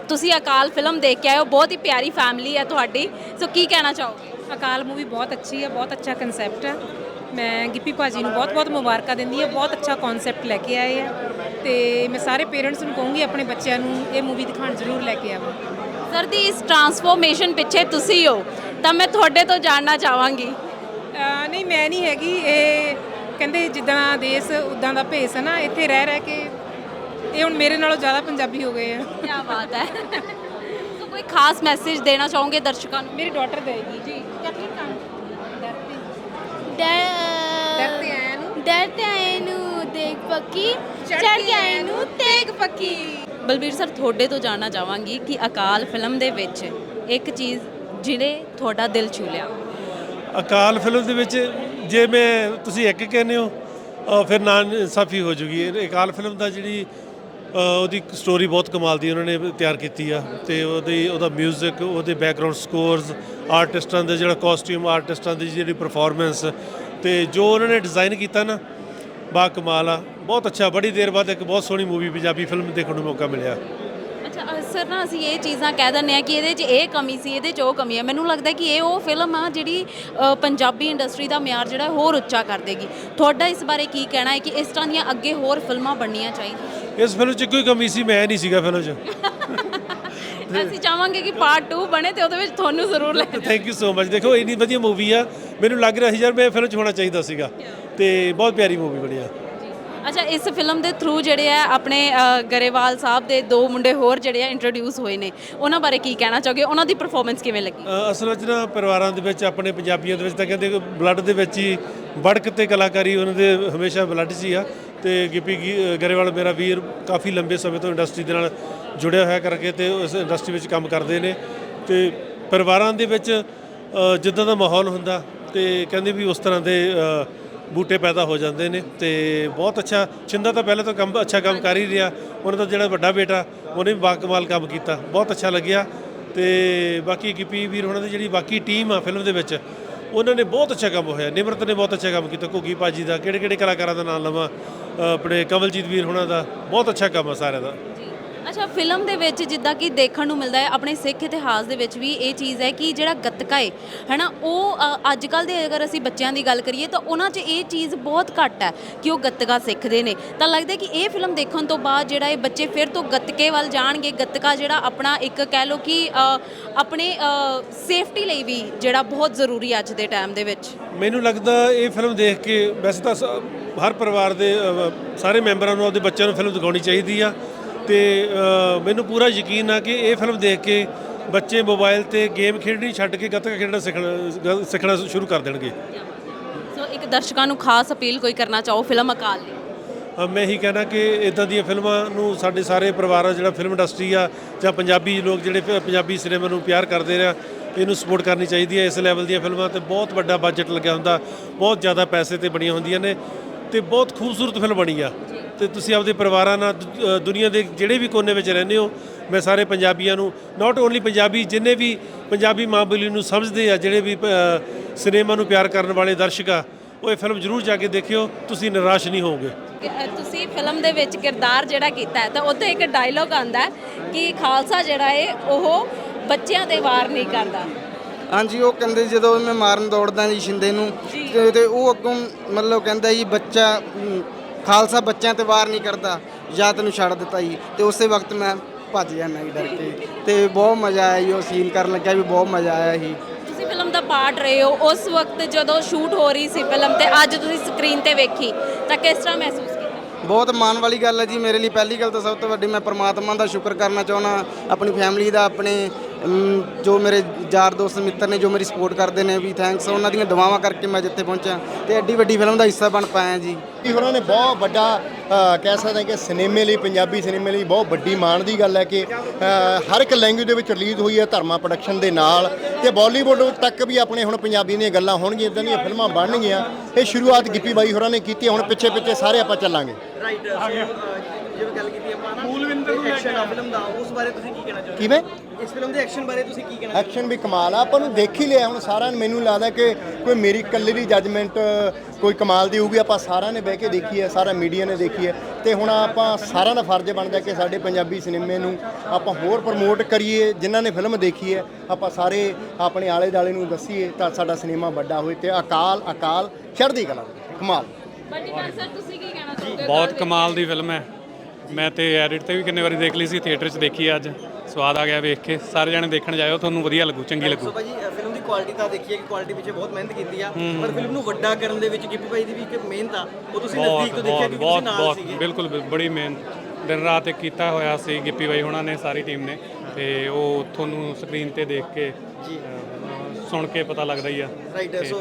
ਤੁਸੀਂ ਅਕਾਲ film ਦੇਖ ਕੇ ਆਏ ਹੋ। ਬਹੁਤ ਹੀ ਪਿਆਰੀ ਫੈਮਿਲੀ ਹੈ ਤੁਹਾਡੀ। ਸੋ ਕੀ ਕਹਿਣਾ ਚਾਹੋਗੇ? ਅਕਾਲ ਮੂਵੀ ਬਹੁਤ ਅੱਛੀ ਹੈ ਬਹੁਤ ਅੱਛਾ ਕਨਸੈਪਟ ਹੈ। ਮੈਂ ਗਿੱਪੀ ਭਾਜੀ ਨੂੰ ਬਹੁਤ-ਬਹੁਤ ਮੁਬਾਰਕਾਂ ਦਿੰਦੀ ਹਾਂ। ਬਹੁਤ ਅੱਛਾ ਕਨਸੈਪਟ ਲੈ ਕੇ ਆਏ ਆ। ਤੇ ਮੈਂ ਸਾਰੇ ਪੇਰੈਂਟਸ ਨੂੰ ਕਹੂੰਗੀ ਆਪਣੇ ਬੱਚਿਆਂ ਨੂੰ ਇਹ ਮੂਵੀ ਦਿਖਾਉਣ ਜ਼ਰੂਰ ਲੈ ਕੇ ਆਵੋ। ਸਰ ਦੀ ਇਸ ਟਰਾਂਸਫੋਰਮੇਸ਼ਨ ਪਿੱਛੇ ਤੁਸੀਂ ਹੋ ਤਾਂ ਮੈਂ ਤੁਹਾਡੇ ਤੋਂ ਜਾਨਣਾ ਚਾਹਾਂਗੀ। ਨਹੀਂ ਮੈਂ ਨਹੀਂ ਹੈਗੀ। ਇਹ ਕਹਿੰਦੇ ਜਿੱਦਾਂ ਦੇਸ਼ ਉਦਾਂ ਦਾ ਭੇਸ ਹੈ ਨਾ। ਇੱਥੇ ਰਹਿ ਰਹਿ ਕੇ ਇਹ ਹੁਣ ਮੇਰੇ ਨਾਲੋਂ ਜ਼ਿਆਦਾ ਪੰਜਾਬੀ ਹੋ ਗਏ ਆ। ਕੀ ਬਾਤ ਹੈ। ਸੋ ਕੋਈ ਖਾਸ ਮੈਸੇਜ ਦੇਣਾ ਚਾਹੋਗੇ ਦਰਸ਼ਕਾਂ ਨੂੰ? ਮੇਰੀ ਡਾਟਰ ਦੇਗੀ ਜੀ। ਕੈਪਟਨ ਕੰਮ ਡਰਤੇ ਆਇਆ ਨੂੰ। ਡਰਤੇ ਆਏ ਨੂੰ ਦੇਖ ਪੱਕੀ। ਚੜ ਕੇ ਆਏ ਨੂੰ ਤੇਗ ਪੱਕੀ। ਬਲਬੀਰ ਸਰ ਤੁਹਾਡੇ ਤੋਂ ਜਾਣਨਾ ਚਾਹਾਂਗੀ ਕਿ ਅਕਾਲ ਫਿਲਮ ਦੇ ਵਿੱਚ ਇੱਕ ਚੀਜ਼ ਜਿਹਨੇ ਤੁਹਾਡਾ ਦਿਲ ਛੂ ਲਿਆ। ਅਕਾਲ ਫਿਲਮ ਦੇ ਵਿੱਚ ਜੇ ਮੈਂ ਤੁਸੀਂ ਇੱਕ ਕਹਿੰਦੇ ਹੋ ਫਿਰ ਨਾ ਇਨਸਾਫੀ ਹੋ ਜੂਗੀ। ਇਹ ਅਕਾਲ ਫਿਲਮ ਦਾ ਜਿਹੜੀ ਉਹਦੀ ਸਟੋਰੀ ਬਹੁਤ ਕਮਾਲ ਦੀ ਉਹਨਾਂ ਨੇ ਤਿਆਰ ਕੀਤੀ ਆ ਤੇ ਉਹਦੀ ਉਹਦਾ 뮤직 ਉਹਦੇ ਬੈਕਗ੍ਰਾਉਂਡ ਸਕੋਰਸ ਆਰਟਿਸਟਾਂ ਦੇ ਜਿਹੜਾ ਕਾਸਟਿਊਮ ਆਰਟਿਸਟਾਂ ਦੀ ਜਿਹੜੀ ਪਰਫਾਰਮੈਂਸ ਤੇ ਜੋ ਉਹਨਾਂ ਨੇ ਡਿਜ਼ਾਈਨ ਕੀਤਾ ਨਾ, ਬਾ ਕਮਾਲ ਆ। ਬਹੁਤ ਅੱਛਾ, ਬੜੀ ਦੇਰ ਬਾਅਦ ਇੱਕ ਬਹੁਤ ਸੋਹਣੀ ਮੂਵੀ ਪੰਜਾਬੀ ਫਿਲਮ ਦੇਖਣ ਨੂੰ ਮੌਕਾ ਮਿਲਿਆ। ਅੱਛਾ ਸਰ ਨਾ ਅਸੀਂ ਇਹ ਚੀਜ਼ਾਂ ਕਹਿ ਦਿੰਦੇ ਆ ਕਿ ਇਹਦੇ 'ਚ ਇਹ ਕਮੀ ਸੀ, ਇਹਦੇ 'ਚ ਉਹ ਕਮੀ ਹੈ। ਮੈਨੂੰ ਲੱਗਦਾ ਕਿ ਇਹ ਉਹ ਫਿਲਮ ਆ ਜਿਹੜੀ ਪੰਜਾਬੀ ਇੰਡਸਟਰੀ ਦਾ ਮਿਆਰ ਜਿਹੜਾ ਹੋਰ ਉੱਚਾ ਕਰ ਦੇਗੀ। ਤੁਹਾਡਾ ਇਸ ਬਾਰੇ ਕੀ ਕਹਿਣਾ ਹੈ ਕਿ ਇਸ ਤਰ੍ਹਾਂ ਦੀਆਂ ਅੱਗੇ ਹੋਰ ਫਿਲਮਾਂ ਬਣਨੀਆਂ ਚਾਹੀਦੀਆਂ? ਇਸ ਫਿਲਮ 'ਚ ਕੋਈ ਕਮੀ ਸੀ ਮੈਂ ਨਹੀਂ ਸੀਗਾ ਫਿਲਮ 'ਚ। ਅਸੀਂ ਚਾਹਾਂਗੇ ਕਿ ਪਾਰਟ 2 ਬਣੇ ਤੇ ਉਹਦੇ ਵਿੱਚ ਤੁਹਾਨੂੰ ਜ਼ਰੂਰ ਲੈ ਥੈਂਕ ਯੂ ਸੋ ਮਚ ਦੇਖੋ ਇੰਨੀ ਵਧੀਆ ਮੂਵੀ ਆ। ਮੈਨੂੰ ਲੱਗ ਰਿਹਾ ਸੀ ਯਾਰ ਮੈਂ ਫਿਲਮ 'ਚ ਹੋਣਾ ਚਾਹੀਦਾ ਸੀਗਾ। ਤੇ ਬਹੁਤ ਪਿਆਰੀ ਮੂਵੀ ਬਣੀ ਆ। ਅੱਛਾ ਇਸ ਫਿਲਮ ਦੇ ਥਰੂ ਜਿਹੜੇ ਆ ਆਪਣੇ ਗਰੇਵਾਲ ਸਾਹਿਬ ਦੇ ਦੋ ਮੁੰਡੇ ਹੋਰ ਜਿਹੜੇ ਆ ਇੰਟਰੋਡਿਊਸ ਹੋਏ ਨੇ ਉਹਨਾਂ ਬਾਰੇ ਕੀ ਕਹਿਣਾ ਚਾਹੋਗੇ? ਉਹਨਾਂ ਦੀ ਪਰਫਾਰਮੈਂਸ ਕਿਵੇਂ ਲੱਗੀ? ਅਸਲ ਵਿੱਚ ਨਾ ਪਰਿਵਾਰਾਂ ਦੇ ਵਿੱਚ ਆਪਣੇ ਪੰਜਾਬੀਆਂ ਦੇ ਵਿੱਚ ਤਾਂ ਕਹਿੰਦੇ ਬਲੱਡ ਦੇ ਵਿੱਚ ਹੀ ਬੜਕ ਤੇ ਕਲਾਕਾਰੀ ਉਹਨਾਂ ਦੇ ਹਮੇਸ਼ਾ ਬਲੱਡ 'ਚ ਹੀ ਆ। ਤੇ ਗਿੱਪੀ ਗੀ- ਗਰੇਵਾਲ ਮੇਰਾ ਵੀਰ ਕਾਫੀ ਲੰਬੇ ਸਮੇਂ ਤੋਂ ਇੰਡਸਟਰੀ ਦੇ ਨਾਲ ਜੁੜਿਆ ਹੋਇਆ ਕਰਕੇ ਤੇ ਉਸ ਇੰਡਸਟਰੀ ਵਿੱਚ ਕੰਮ ਕਰਦੇ ਨੇ ਤੇ ਪਰਿਵਾਰਾਂ ਦੇ ਵਿੱਚ ਜਿੱਦਾਂ ਦਾ ਮਾਹੌਲ ਹੁੰਦਾ ਤੇ ਕਹਿੰਦੇ ਵੀ ਉਸ ਤਰ੍ਹਾਂ ਦੇ ਬੂਟੇ ਪੈਦਾ ਹੋ ਜਾਂਦੇ ਨੇ ਤੇ ਬਹੁਤ ਅੱਛਾ ਚਿੰਦਾ ਤਾਂ ਪਹਿਲਾਂ ਤਾਂ ਕੰਮ, ਅੱਛਾ ਕੰਮ ਕਰ ਹੀ ਰਿਹਾ, ਉਹਨਾਂ ਦਾ ਜਿਹੜਾ ਵੱਡਾ ਬੇਟਾ, ਉਹਨੇ ਵੀ ਬਾਕਮਾਲ ਕੰਮ ਕੀਤਾ, ਬਹੁਤ ਅੱਛਾ ਲੱਗਿਆ ਤੇ ਬਾਕੀ ਗਿੱਪੀ ਵੀਰ ਉਹਨਾਂ ਦੀ ਜਿਹੜੀ ਬਾਕੀ ਟੀਮ ਆ ਫਿਲਮ ਦੇ ਵਿੱਚ ਉਹਨਾਂ ਨੇ ਬਹੁਤ ਅੱਛਾ ਕੰਮ ਹੋਇਆ। ਨਿਮਰਤ ਨੇ ਬਹੁਤ ਅੱਛਾ ਕੰਮ ਕੀਤਾ, ਘੁੱਗੀ ਭਾਜੀ ਦਾ ਕਿਹੜੇ ਕਿਹੜੇ ਕਲਾਕਾਰਾਂ ਦਾ ਨਾਮ ਲਵਾਂ ਆਪਣੇ ਕਮਲਜੀਤ ਵੀਰ ਹੋਣਾ ਦਾ, ਬਹੁਤ ਅੱਛਾ ਕੰਮ ਆ ਸਾਰਿਆਂ ਦਾ। ਅੱਛਾ ਫਿਲਮ ਦੇ ਵਿੱਚ ਜਿੱਦਾਂ ਕਿ ਦੇਖਣ ਨੂੰ ਮਿਲਦਾ ਹੈ ਆਪਣੇ ਸਿੱਖ ਇਤਿਹਾਸ ਦੇ ਵਿੱਚ ਵੀ ਇਹ ਚੀਜ਼ ਹੈ ਕਿ ਜਿਹੜਾ ਗੱਤਕਾ ਹੈ ਹੈਨਾ ਉਹ ਅੱਜ ਕੱਲ ਦੇ ਅਗਰ ਅਸੀਂ ਬੱਚਿਆਂ ਦੀ ਗੱਲ ਕਰੀਏ ਤਾਂ ਉਹਨਾਂ 'ਚ ਇਹ ਚੀਜ਼ ਬਹੁਤ ਘੱਟ ਹੈ ਕਿ ਉਹ ਗੱਤਕਾ ਸਿੱਖਦੇ ਨੇ। ਤਾਂ ਲੱਗਦਾ ਕਿ ਇਹ ਫਿਲਮ ਦੇਖਣ ਤੋਂ ਬਾਅਦ ਜਿਹੜਾ ਇਹ ਬੱਚੇ ਫਿਰ ਤੋਂ ਗੱਤਕੇ ਵੱਲ ਜਾਣਗੇ ਗੱਤਕਾ ਜਿਹੜਾ ਆਪਣਾ ਇੱਕ ਕਹਿ ਲਓ ਕਿ ਅ, ਆਪਣੇ ਸੇਫਟੀ ਲਈ ਵੀ ਜਿਹੜਾ ਬਹੁਤ ਜ਼ਰੂਰੀ ਅੱਜ ਦੇ ਟਾਈਮ ਦੇ ਵਿੱਚ। ਮੈਨੂੰ ਲੱਗਦਾ ਇਹ ਫਿਲਮ ਦੇਖ ਕੇ ਵੈਸੇ ਤਾਂ ਸ- ਹਰ ਪਰਿਵਾਰ ਦੇ ਅ, ਸਾਰੇ ਮੈਂਬਰਾਂ ਨੂੰ ਆਪਦੇ ਬੱਚਿਆਂ ਨੂੰ ਫਿਲਮ ਦਿਖਾਉਣੀ ਚਾਹੀਦੀ ਆ। ਤੇ ਮੈਨੂੰ ਪੂਰਾ ਯਕੀਨ ਆ ਕਿ ਇਹ ਫਿਲਮ ਦੇਖ ਕੇ ਬੱਚੇ ਮੋਬਾਈਲ ਤੇ ਗੇਮ ਖੇਡਣੀ ਛੱਡ ਕੇ ਗੱਤਕਾ ਖੇਡਣਾ ਸਿੱਖਣਾ ਸਿੱਖਣਾ ਸ਼ੁਰੂ ਕਰ ਦੇਣਗੇ। ਸੋ ਇੱਕ ਦਰਸ਼ਕਾਂ ਨੂੰ ਖਾਸ ਅਪੀਲ ਕੋਈ ਕਰਨਾ ਚਾਹੋ ਫਿਲਮ ਅਕਾਲ ਲਈ? ਮੈਂ ਇਹੀ ਕਹਿਣਾ ਕਿ ਇਦਾਂ ਦੀਆਂ ਫਿਲਮਾਂ ਨੂੰ ਸਾਡੇ ਸਾਰੇ ਪਰਿਵਾਰਾਂ ਜਿਹੜਾ ਫਿਲਮ ਇੰਡਸਟਰੀ ਆ ਜਾਂ ਪੰਜਾਬੀ ਲੋਕ ਜਿਹੜੇ ਪੰਜਾਬੀ ਸਿਨੇਮਾ ਨੂੰ ਪਿਆਰ ਕਰਦੇ ਰਿਹਾ ਇਹਨੂੰ ਸਪੋਰਟ ਕਰਨੀ ਚਾਹੀਦੀ ਹੈ ਇਸ ਲੈਵਲ ਦੀਆਂ ਫਿਲਮਾਂ ਤੇ ਬਹੁਤ ਵੱਡਾ ਬਜਟ ਲੱਗਿਆ ਹੁੰਦਾ ਬਹੁਤ ਜ਼ਿਆਦਾ ਪੈਸੇ ਤੇ ਬਣੀਆਂ ਹੁੰਦੀਆਂ ਨੇ ਤੇ ਬਹੁਤ ਖੂਬਸੂਰਤ ਫਿਲਮ ਬਣੀ ਆ। ਤੇ ਤੁਸੀਂ ਆਪਦੇ ਪਰਿਵਾਰਾਂ ਨਾਲ ਦੁ- ਅ, ਦੁਨੀਆ ਦੇ ਜਿਹੜੇ ਵੀ ਕੋਨੇ ਵਿੱਚ ਰਹਿੰਦੇ ਹੋ ਮੈਂ ਸਾਰੇ ਪੰਜਾਬੀਆਂ ਨੂੰ ਨਾਟ ਓਨਲੀ ਪੰਜਾਬੀ ਜਿੰਨੇ ਵੀ ਪੰਜਾਬੀ ਮਾਂ ਬੋਲੀ ਨੂੰ ਸਮਝਦੇ ਆ ਜਿਹੜੇ ਵੀ ਅ, ਸਿਨੇਮਾ ਨੂੰ ਪਿਆਰ ਕਰਨ ਵਾਲੇ ਦਰਸ਼ਕ ਆ ਉਹ ਇਹ ਫਿਲਮ ਜ਼ਰੂਰ ਜਾ ਕੇ ਦੇਖਿਓ ਤੁਸੀਂ ਨਿਰਾਸ਼ ਨਹੀਂ ਹੋਵੋਗੇ। ਤੁਸੀਂ ਫਿਲਮ ਦੇ ਵਿੱਚ ਕਿਰਦਾਰ ਜਿਹੜਾ ਕੀਤਾ ਹੈ ਤਾਂ ਉੱਥੇ ਇੱਕ ਡਾਇਲੋਗ ਆਂਦਾ ਹੈ ਕਿ ਖਾਲਸਾ ਜਿਹੜਾ ਹੈ ਉਹ ਬੱਚਿਆਂ ਤੇ ਵਾਰ ਨਹੀਂ ਕਰਦਾ। ਹਾਂਜੀ ਉਹ ਕਹਿੰਦੇ ਜਦੋਂ ਮੈਂ ਮਾਰਨ ਦੌੜਦਾ ਜੀ ਸ਼ਿੰਦੇ ਨੂੰ ਤੇ ਤੇ ਉਹ ਅੱਗੋਂ ਮਤਲਬ ਕਹਿੰਦਾ ਜੀ ਬੱਚਾ ਅਮ, ਖਾਲਸਾ ਬੱਚਿਆਂ ਤੇ ਵਾਰ ਨਹੀਂ ਕਰਦਾ ਜਾਂ ਤੈਨੂੰ ਛੱਡ ਦਿੱਤਾ ਜੀ। ਤੇ ਉਸੇ ਵਕਤ ਮੈਂ ਭੱਜ ਜਾਂਦਾ ਜੀ ਡਰ ਕੇ। ਤੇ ਬਹੁਤ ਮਜ਼ਾ ਆਇਆ ਜੀ ਉਹ ਸੀਨ ਕਰਨ ਲੱਗਿਆ ਵੀ ਬਹੁਤ ਮਜ਼ਾ ਆਇਆ ਜੀ। ਤੁਸੀਂ ਫਿਲਮ ਦਾ ਪਾਰਟ ਰਹੇ ਹੋ। ਉਸ ਵਕਤ ਜਦੋਂ ਸ਼ੂਟ ਹੋ ਰਹੀ ਸੀ ਫਿਲਮ ਤੇ ਅੱਜ ਤੁਸੀਂ ਸਕਰੀਨ ਤੇ ਵੇਖੀ ਤਾਂ ਕਿਸ ਤਰ੍ਹਾਂ ਮਹਿਸੂਸ ਕੀਤਾ? ਬਹੁਤ ਮਾਣ ਵਾਲੀ ਗੱਲ ਹੈ ਜੀ। ਮੇਰੇ ਲਈ ਪਹਿਲੀ ਗੱਲ ਤਾਂ ਸਭ ਤੋਂ ਵੱਡੀ ਮੈਂ ਪ੍ਰਮਾਤਮਾ ਦਾ ਸ਼ੁਕਰ ਕਰਨਾ ਚਾਹੁੰਦਾ। ਆਪਣੀ ਫੈਮਿਲੀ ਦਾ ਆਪਣੇ ਜੋ ਮੇਰੇ ਯਾਰ ਦੋਸਤ ਮਿੱਤਰ ਨੇ ਜੋ ਮੇਰੀ ਸਪੋਰਟ ਕਰਦੇ ਨੇ ਵੀ ਥੈਂਕਸ ਉਹਨਾਂ ਦੀਆਂ ਦੁਆਵਾਂ ਕਰਕੇ ਮੈਂ ਜਿੱਥੇ ਪਹੁੰਚਿਆ ਤੇ ਐਡੀ ਵੱਡੀ ਫਿਲਮ ਦਾ ਹਿੱਸਾ ਬਣ ਪਾਇਆ ਜੀ। ਕਿ ਉਹਨਾਂ ਨੇ ਬਹੁਤ ਵੱਡਾ ਕਹਿ ਸਕਦੇ ਹਾਂ ਕਿ ਸਿਨੇਮੇ ਲਈ ਪੰਜਾਬੀ ਸਿਨੇਮੇ ਲਈ ਬਹੁਤ ਵੱਡੀ ਮਾਣ ਦੀ ਗੱਲ ਹੈ ਕਿ ਹਰ ਇੱਕ ਲੈਂਗੁਏਜ ਦੇ ਵਿੱਚ ਰਿਲੀਜ਼ ਹੋਈ ਹੈ ਧਰਮਾ ਪ੍ਰੋਡਕਸ਼ਨ ਦੇ ਨਾਲ ਤੇ ਬਾਲੀਵੁੱਡ ਤੱਕ ਵੀ ਆਪਣੇ ਹੁਣ ਪੰਜਾਬੀ ਦੀਆਂ ਗੱਲਾਂ ਹੋਣਗੀਆਂ ਇਦਾਂ ਦੀਆਂ ਫਿਲਮਾਂ ਬਣਨਗੀਆਂ। ਇਹ ਸ਼ੁਰੂਆਤ ਗਿੱਪੀ ਬਾਈ ਹੋਰਾਂ ਨੇ ਕੀਤੀ ਹੈ, ਹੁਣ ਪਿੱਛੇ ਪਿੱਛੇ ਸਾਰੇ ਆਪਾਂ ਚੱਲਾਂਗੇ। ਰਾਈਟ ਜਿਵੇਂ ਗੱਲ ਕੀਤੀ ਆਪਾਂ ਨਾ ਮੂਲਵਿੰਦਰ ਨੂੰ ਐਕਸ਼ਨ ਆ ਫਿਲਮ ਦਾ ਉਸ ਬਾਰੇ ਤੁਸੀਂ ਕੀ ਕਹਿਣਾ ਚਾਹੋਗੇ? ਕਿਵੇਂ? ਇਸ ਫਿਲਮ ਦੇ ਐਕਸ਼ਨ ਬਾਰੇ ਤੁਸੀਂ ਕੀ ਕਹਿਣਾ ਐਕਸ਼ਨ ਵੀ ਕਮਾਲ ਆ ਆਪਾਂ ਨੂੰ ਦੇਖ ਹੀ ਲਿਆ ਹੁਣ ਸਾਰਿਆਂ ਨੂੰ ਮੈਨੂੰ ਲੱਗਦਾ ਕਿ ਕੋਈ ਮੇਰੀ ਇਕੱਲੇ ਦੀ ਜੱਜਮੈਂਟ ਕੋਈ ਕਮਾਲ ਦੀ ਹੋਊਗੀ ਆਪਾਂ ਸਾਰਿਆਂ ਨੇ ਬਹਿ ਕੇ ਦੇਖੀ ਹੈ ਸਾਰਾ ਮੀਡੀਆ ਨੇ ਦੇਖੀ ਹੈ। ਤੇ ਹੁਣ ਆਪਾਂ ਸਾਰਿਆਂ ਦਾ ਫਰਜ਼ ਬਣਦਾ ਕਿ ਸਾਡੇ ਪੰਜਾਬੀ ਸਿਨੇਮੇ ਨੂੰ ਆਪਾਂ ਹੋਰ ਪ੍ਰਮੋਟ ਕਰੀਏ ਜਿਨ੍ਹਾਂ ਨੇ ਫਿਲਮ ਦੇਖੀ ਹੈ ਆਪਾਂ ਸਾਰੇ ਆਪਣੇ ਆਲੇ ਦਾਲੇ ਨੂੰ ਦੱਸੀਏ ਤਾਂ ਸਾਡਾ ਸਿਨੇਮਾ ਵੱਡਾ ਹੋਏ ਤੇ ਅਕਾਲ ਅਕਾਲ ਚੜ੍ਹਦੀ ਕਲਾ ਕਮਾਲ। ਸਰ ਤੁਸੀਂ ਕੀ ਕਹਿਣਾ ਚਾਹੋਗੇ? ਬਹੁਤ ਕਮਾਲ ਦੀ ਫਿਲਮ ਹੈ। ਮੈਂ ਤੇ ਐਡਿਟ ਤੇ ਵੀ ਕਿੰਨੇ ਵਾਰੀ ਦੇਖ ਲਈ ਸੀ ਥੀਏਟਰ 'ਚ ਦੇਖੀ ਅੱਜ। ਸਵਾਦ ਆ ਗਿਆ ਵੇਖ ਕੇ। ਸਾਰੇ ਜਣੇ ਦੇਖਣ ਜਾਇਓ ਤੁਹਾਨੂੰ ਵਧੀਆ ਲੱਗੂ ਚੰਗੀ ਲੱਗੂ। ਸੋ ਭਾਜੀ ਫਿਲਮ ਦੀ ਕੁਆਲਿਟੀ ਤਾਂ ਦੇਖੀਏ ਕਿ ਕੁਆਲਿਟੀ ਪਿੱਛੇ ਬਹੁਤ ਮਿਹਨਤ ਕੀਤੀ ਆ। ਹੂੰ। ਪਰ ਫਿਲਮ ਨੂੰ ਵੱਡਾ ਕਰਨ ਦੇ ਵਿੱਚ ਗਿੱਪੀ ਭਾਈ ਦੀ ਵੀ ਇੱਕ ਮਿਹਨਤ ਆ। ਉਹ ਤੁਸੀਂ ਬਹੁਤ ਨਜ਼ਦੀਕ ਤੋਂ ਦੇਖਿਆ ਬਹੁਤ ਕਿ ਤੁਸੀਂ ਬਹੁਤ ਨਾਲ ਬਹੁਤ। ਸੀਗੇ। ਬਿਲਕੁਲ ਬਿਲ- ਬੜੀ ਮਿਹਨਤ। ਦਿਨ ਰਾਤ ਇੱਕ ਕੀਤਾ ਹੋਇਆ ਸੀ ਗਿੱਪੀ ਬਾਈ ਹੁਣਾਂ ਨੇ ਸਾਰੀ ਟੀਮ ਨੇ। ਤੇ ਉਹ ਤੁਹਾਨੂੰ ਸਕਰੀਨ ਤੇ ਦੇਖ ਕੇ ਸੁਣ ਕੇ ਪਤਾ ਲੱਗਦਾ ਹੀ ਆ।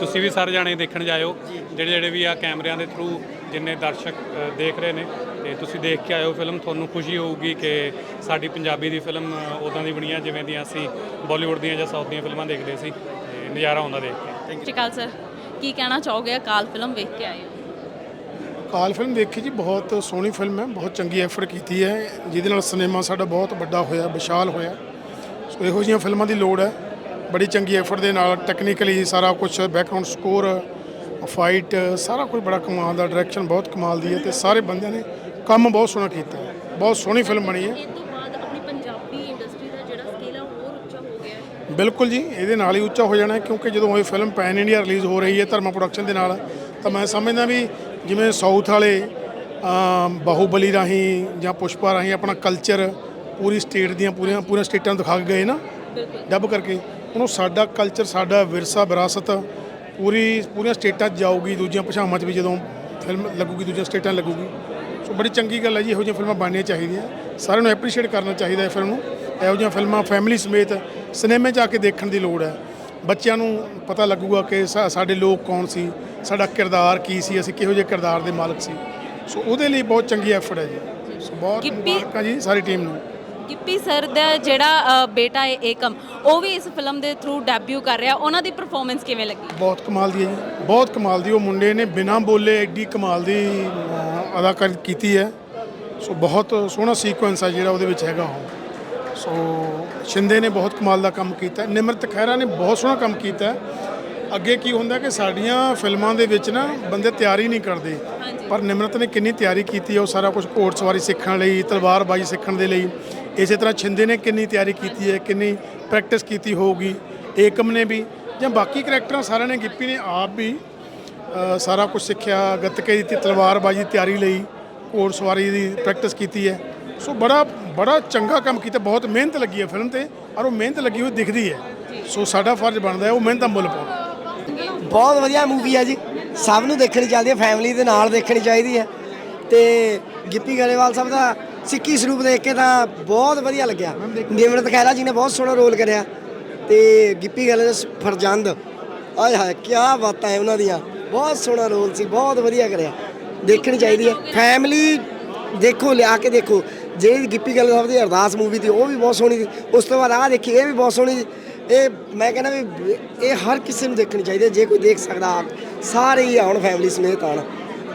ਤੁਸੀਂ ਵੀ ਸਾਰੇ ਜਾਣੇ ਦੇਖਣ ਜਾਇਓ। ਜਿਹੜੇ ਜਿਹੜੇ ਵੀ ਆ ਕੈਮਰਿਆਂ ਦੇ ਥਰੂ ਜਿੰਨੇ ਦਰਸ਼ਕ ਦੇਖ ਰਹੇ ਨੇ ਤੇ ਤੁਸੀਂ ਦੇਖ ਕੇ ਆਇਓ ਫਿਲਮ ਤੁਹਾਨੂੰ ਖੁਸ਼ੀ ਹੋਊਗੀ ਕਿ ਸਾਡੀ ਪੰਜਾਬੀ ਦੀ ਫਿਲਮ ਉਦਾਂ ਦੀ ਬਣੀ ਆ ਜਿਵੇਂ ਦੀਆਂ ਅਸੀਂ ਬਾਲੀਵੁੱਡ ਦੀਆਂ ਜਾਂ ਸਾਊਥ ਦੀਆਂ ਫਿਲਮਾਂ ਦੇਖਦੇ ਸੀ ਤੇ ਨਜ਼ਾਰਾ ਆਉਂਦਾ ਦੇਖ ਕੇ। ਸਤਿ ਸ਼੍ਰੀ ਅਕਾਲ ਸਰ। ਕੀ ਕਹਿਣਾ ਚਾਹੋਗੇ ਅਕਾਲ ਫਿਲਮ ਵੇਖ ਕੇ ਆਏ ਹੋ? ਕਾਲ ਫਿਲਮ ਦੇਖੀ ਜੀ ਬਹੁਤ ਸੋਹਣੀ ਫਿਲਮ ਹੈ ਬਹੁਤ ਚੰਗੀ ਐਫਰਟ ਕੀਤੀ ਹੈ। ਜਿਹਦੇ ਨਾਲ ਸਿਨੇਮਾ ਸਾਡਾ ਬਹੁਤ ਵੱਡਾ ਹੋਇਆ ਵਿਸ਼ਾਲ ਹੋਇਆ। ਸੋ ਇਹੋ ਜਿਹੀਆਂ ਫਿਲਮਾਂ ਦੀ ਲੋੜ ਹੈ। ਬੜੀ ਚੰਗੀ ਐਫਰਟ ਦੇ ਨਾਲ ਟੈਕਨੀਕਲੀ ਸਾਰਾ ਕੁਝ ਬੈਕਗ੍ਰਾਉਂਡ ਸਕੋਰ ਫਾਈਟ ਸਾਰਾ ਕੁਝ ਬੜਾ ਕਮਾਲ ਦਾ ਡਾਇਰੈਕਸ਼ਨ ਬਹੁਤ ਕਮਾਲ ਦੀ ਹੈ ਤੇ ਸਾਰੇ ਬੰਦਿਆਂ ਨੇ ਕੰਮ ਬਹੁਤ ਸੋਹਣਾ ਕੀਤਾ ਹੈ। ਬਹੁਤ ਸੋਹਣੀ ਫਿਲਮ ਬਣੀ ਹੈ। ਇਹ ਤੋਂ ਬਾਅਦ ਆਪਣੀ ਪੰਜਾਬੀ ਇੰਡਸਟਰੀ ਦਾ ਜਿਹੜਾ ਸਕੇਲ ਆ ਹੋਰ ਉੱਚਾ ਹੋ ਗਿਆ ਹੈ। ਬਿਲਕੁਲ ਜੀ ਇਹਦੇ ਨਾਲ ਹੀ ਉੱਚਾ ਹੋ ਜਾਣਾ ਹੈ ਕਿਉਂਕਿ ਜਦੋਂ ਇਹ ਫਿਲਮ ਪੈਨ ਇੰਡੀਆ ਰਿਲੀਜ਼ ਹੋ ਰਹੀ ਹੈ ਧਰਮਾ ਪ੍ਰੋਡਕਸ਼ਨ ਦੇ ਨਾਲ ਤਾਂ ਮੈਂ ਸਮਝਦਾ ਵੀ ਜਿਵੇਂ ਸਾਊਥ ਵਾਲੇ ਅਮ, ਬਾਹੂਬਲੀ ਰਾਹੀਂ ਜਾਂ ਪੁਸ਼ਪਾ ਰਾਹੀਂ ਆਪਣਾ ਕਲਚਰ ਪੂਰੀ ਸਟੇਟ ਦੀਆਂ ਪੂਰੀਆਂ ਪੂਰੀਆਂ ਸਟੇਟਾਂ ਨੂੰ ਦਿਖਾ ਕੇ ਗਏ ਨਾ ਡੱਬ ਕਰਕੇ ਉਹਨੂੰ ਸਾਡਾ ਕਲਚਰ ਸਾਡਾ ਵਿਰਸਾ ਵਿਰਾਸਤ ਪੂਰੀ ਪੂਰੀਆਂ ਸਟੇਟਾਂ 'ਚ ਜਾਊਗੀ ਦੂਜੀਆਂ ਭਾਸ਼ਾਵਾਂ 'ਚ ਵੀ ਜਦੋਂ ਫਿਲਮ ਲੱਗੂਗੀ ਦੂਜੀਆਂ ਸਟੇਟਾਂ 'ਚ ਲੱਗੂਗੀ ਬੜੀ ਚੰਗੀ ਗੱਲ ਹੈ ਜੀ ਇਹੋ ਜਿਹੀਆਂ ਫਿਲਮਾਂ ਬਣਨੀਆਂ ਚਾਹੀਦੀਆਂ। ਸਾਰਿਆਂ ਨੂੰ ਐਪਰੀਸ਼ੀਏਟ ਕਰਨਾ ਚਾਹੀਦਾ ਹੈ ਫਿਲਮ ਨੂੰ। ਇਹੋ ਜਿਹੀਆਂ ਫਿਲਮਾਂ ਫੈਮਿਲੀ ਸਮੇਤ ਸਿਨੇਮੇ ਆ ਕੇ ਦੇਖਣ ਦੀ ਲੋੜ ਹੈ। ਬੱਚਿਆਂ ਨੂੰ ਪਤਾ ਲੱਗੂਗਾ ਕਿ ਸਾਡੇ ਲੋਕ ਕੌਣ ਸੀ ਸਾਡਾ ਕਿਰਦਾਰ ਕੀ ਸੀ ਅਸੀਂ ਕਿਹੋ ਜਿਹੇ ਕਿਰਦਾਰ ਦੇ ਮਾਲਕ ਸੀ। ਸੋ ਉਹਦੇ ਲਈ ਬਹੁਤ ਚੰਗੀ ਐਫਰਟ ਹੈ ਜੀ। ਸੋ ਬਹੁਤ ਮੁਬਾਰਕਾਂ ਜੀ ਸਾਰੀ ਟੀਮ ਨੂੰ। ਗਿੱਪੀ ਸਰ ਦਾ ਜਿਹੜਾ ਅ, ਬੇਟਾ ਹੈ ਏਕਮ ਉਹ ਵੀ ਇਸ ਫਿਲਮ ਦੇ ਥਰੂ ਡੈਬਿਊ ਕਰ ਰਿਹਾ। ਉਹਨਾਂ ਦੀ ਪਰਫਾਰਮੈਂਸ ਕਿਵੇਂ ਲੱਗੀ? ਬਹੁਤ ਕਮਾਲ ਦੀ ਹੈ ਜੀ। ਬਹੁਤ ਕਮਾਲ ਦੀ। ਉਹ ਮੁੰਡੇ ਨੇ ਬਿਨਾਂ ਬੋਲੇ ਐਡੀ ਕਮਾਲ ਦੀ ਅਹ, ਅਦਾਕਾਰੀ ਕੀਤੀ ਹੈ। ਸੋ ਬਹੁਤ ਸੋਹਣਾ ਸੀਕੁਐਂਸ ਹੈ ਜਿਹੜਾ ਉਹਦੇ ਵਿੱਚ ਹੈਗਾ ਉਹ। ਸੋ ਸ਼ਿੰਦੇ ਨੇ ਬਹੁਤ ਕਮਾਲ ਦਾ ਕੰਮ ਕੀਤਾ। ਨਿਮਰਤ ਖਹਿਰਾ ਨੇ ਬਹੁਤ ਸੋਹਣਾ ਕੰਮ ਕੀਤਾ। ਅੱਗੇ ਕੀ ਹੁੰਦਾ ਕਿ ਸਾਡੀਆਂ ਫਿਲਮਾਂ ਦੇ ਵਿੱਚ ਨਾ ਬੰਦੇ ਤਿਆਰੀ ਨਹੀਂ ਕਰਦੇ। ਪਰ ਨਿਮਰਤ ਨੇ ਕਿੰਨੀ ਤਿਆਰੀ ਕੀਤੀ ਹੈ ਉਹ ਸਾਰਾ ਕੁਝ ਘੋੜ ਸਵਾਰੀ ਸਿੱਖਣ ਲਈ ਤਲਵਾਰਬਾਜ਼ੀ ਸਿੱਖਣ ਦੇ ਲਈ। ਇਸੇ ਤਰ੍ਹਾਂ ਛਿੰਦੇ ਨੇ ਕਿੰਨੀ ਤਿਆਰੀ ਕੀਤੀ ਹੈ, ਕਿੰਨੀ ਪ੍ਰੈਕਟਿਸ ਕੀਤੀ ਹੋਊਗੀ, ਏਕਮ ਨੇ ਵੀ, ਜਾਂ ਬਾਕੀ ਕਰੈਕਟਰਾਂ ਸਾਰਿਆਂ ਨੇ ਗਿੱਪੀ ਨੇ ਆਪ ਵੀ ਸਾਰਾ ਕੁਝ ਸਿੱਖਿਆ, ਗੱਤਕੇ ਦੀ ਤਲਵਾਰਬਾਜ਼ੀ ਤਿਆਰੀ ਲਈ, ਘੋੜ ਸਵਾਰੀ ਦੀ ਪ੍ਰੈਕਟਿਸ ਕੀਤੀ ਹੈ। ਸੋ ਬੜਾ ਬੜਾ ਚੰਗਾ ਕੰਮ ਕੀਤਾ, ਬਹੁਤ ਮਿਹਨਤ ਲੱਗੀ ਹੈ ਫਿਲਮ ਤੇ, ਔਰ ਉਹ ਮਿਹਨਤ ਲੱਗੀ ਹੋਈ ਦਿਖਦੀ ਹੈ। ਸੋ ਸਾਡਾ ਫਰਜ਼ ਬਣਦਾ ਹੈ, ਉਹ ਮਿਹਨਤ ਦਾ ਮੁੱਲ ਪਾਉਣਾ ਬਹੁਤ ਵਧੀਆ ਮੂਵੀ ਹੈ ਜੀ। ਸਭ ਨੂੰ ਦੇਖਣੀ ਚਾਹੀਦੀ ਹੈ ਫੈਮਿਲੀ ਦੇ ਨਾਲ ਦੇਖਣੀ ਚਾਹੀਦੀ ਹੈ। ਤੇ ਗਿੱਪੀ ਗਰੇਵਾਲ ਸਾਹਿਬ ਦਾ ਸਿੱਖੀ ਸਰੂਪ ਦੇਖ ਕੇ ਤਾਂ ਬਹੁਤ ਵਧੀਆ ਲੱਗਿਆ। ਨਿਮਰਤ ਖਹਿਰਾ ਜੀ ਨੇ ਬਹੁਤ ਸੋਹਣਾ ਰੋਲ ਕਰਿਆ ਤੇ ਗਿੱਪੀ ਗਰੇਵਾਲ ਦਾ ਫਰਜ਼ੰਦ। ਆਏ ਹਾਏ ਕੀ ਬਾਤਾਂ ਹੈ ਉਹਨਾਂ ਦੀਆਂ। ਬਹੁਤ ਸੋਹਣਾ ਰੋਲ ਸੀ, ਬਹੁਤ ਵਧੀਆ ਕਰਿਆ। ਦੇਖਣੀ ਚਾਹੀਦੀ ਹੈ ਫੈਮਿਲੀ ਦੇਖੋ, ਲਿਆ ਕੇ ਦੇਖੋ। ਜਿਹੜੀ ਗਿੱਪੀ ਗੱਲ ਸਾਹਿਬ ਦੀ ਅਰਦਾਸ ਮੂਵੀ ਸੀ ਉਹ ਵੀ ਬਹੁਤ ਸੋਹਣੀ ਸੀ। ਉਸ ਤੋਂ ਬਾਅਦ ਆਹ ਦੇਖੀ, ਇਹ ਵੀ ਬਹੁਤ ਸੋਹਣੀ ਸੀ। ਇਹ ਮੈਂ ਕਹਿੰਦਾ ਵੀ, ਇਹ ਹਰ ਕਿਸੇ ਨੂੰ ਦੇਖਣੀ ਚਾਹੀਦੀ ਹੈ ਜੇ ਕੋਈ ਦੇਖ ਸਕਦਾ, ਆਪ ਸਾਰੇ ਹੀ ਆਉਣ ਫੈਮਿਲੀ ਸਮੇਤ ਆਉਣ।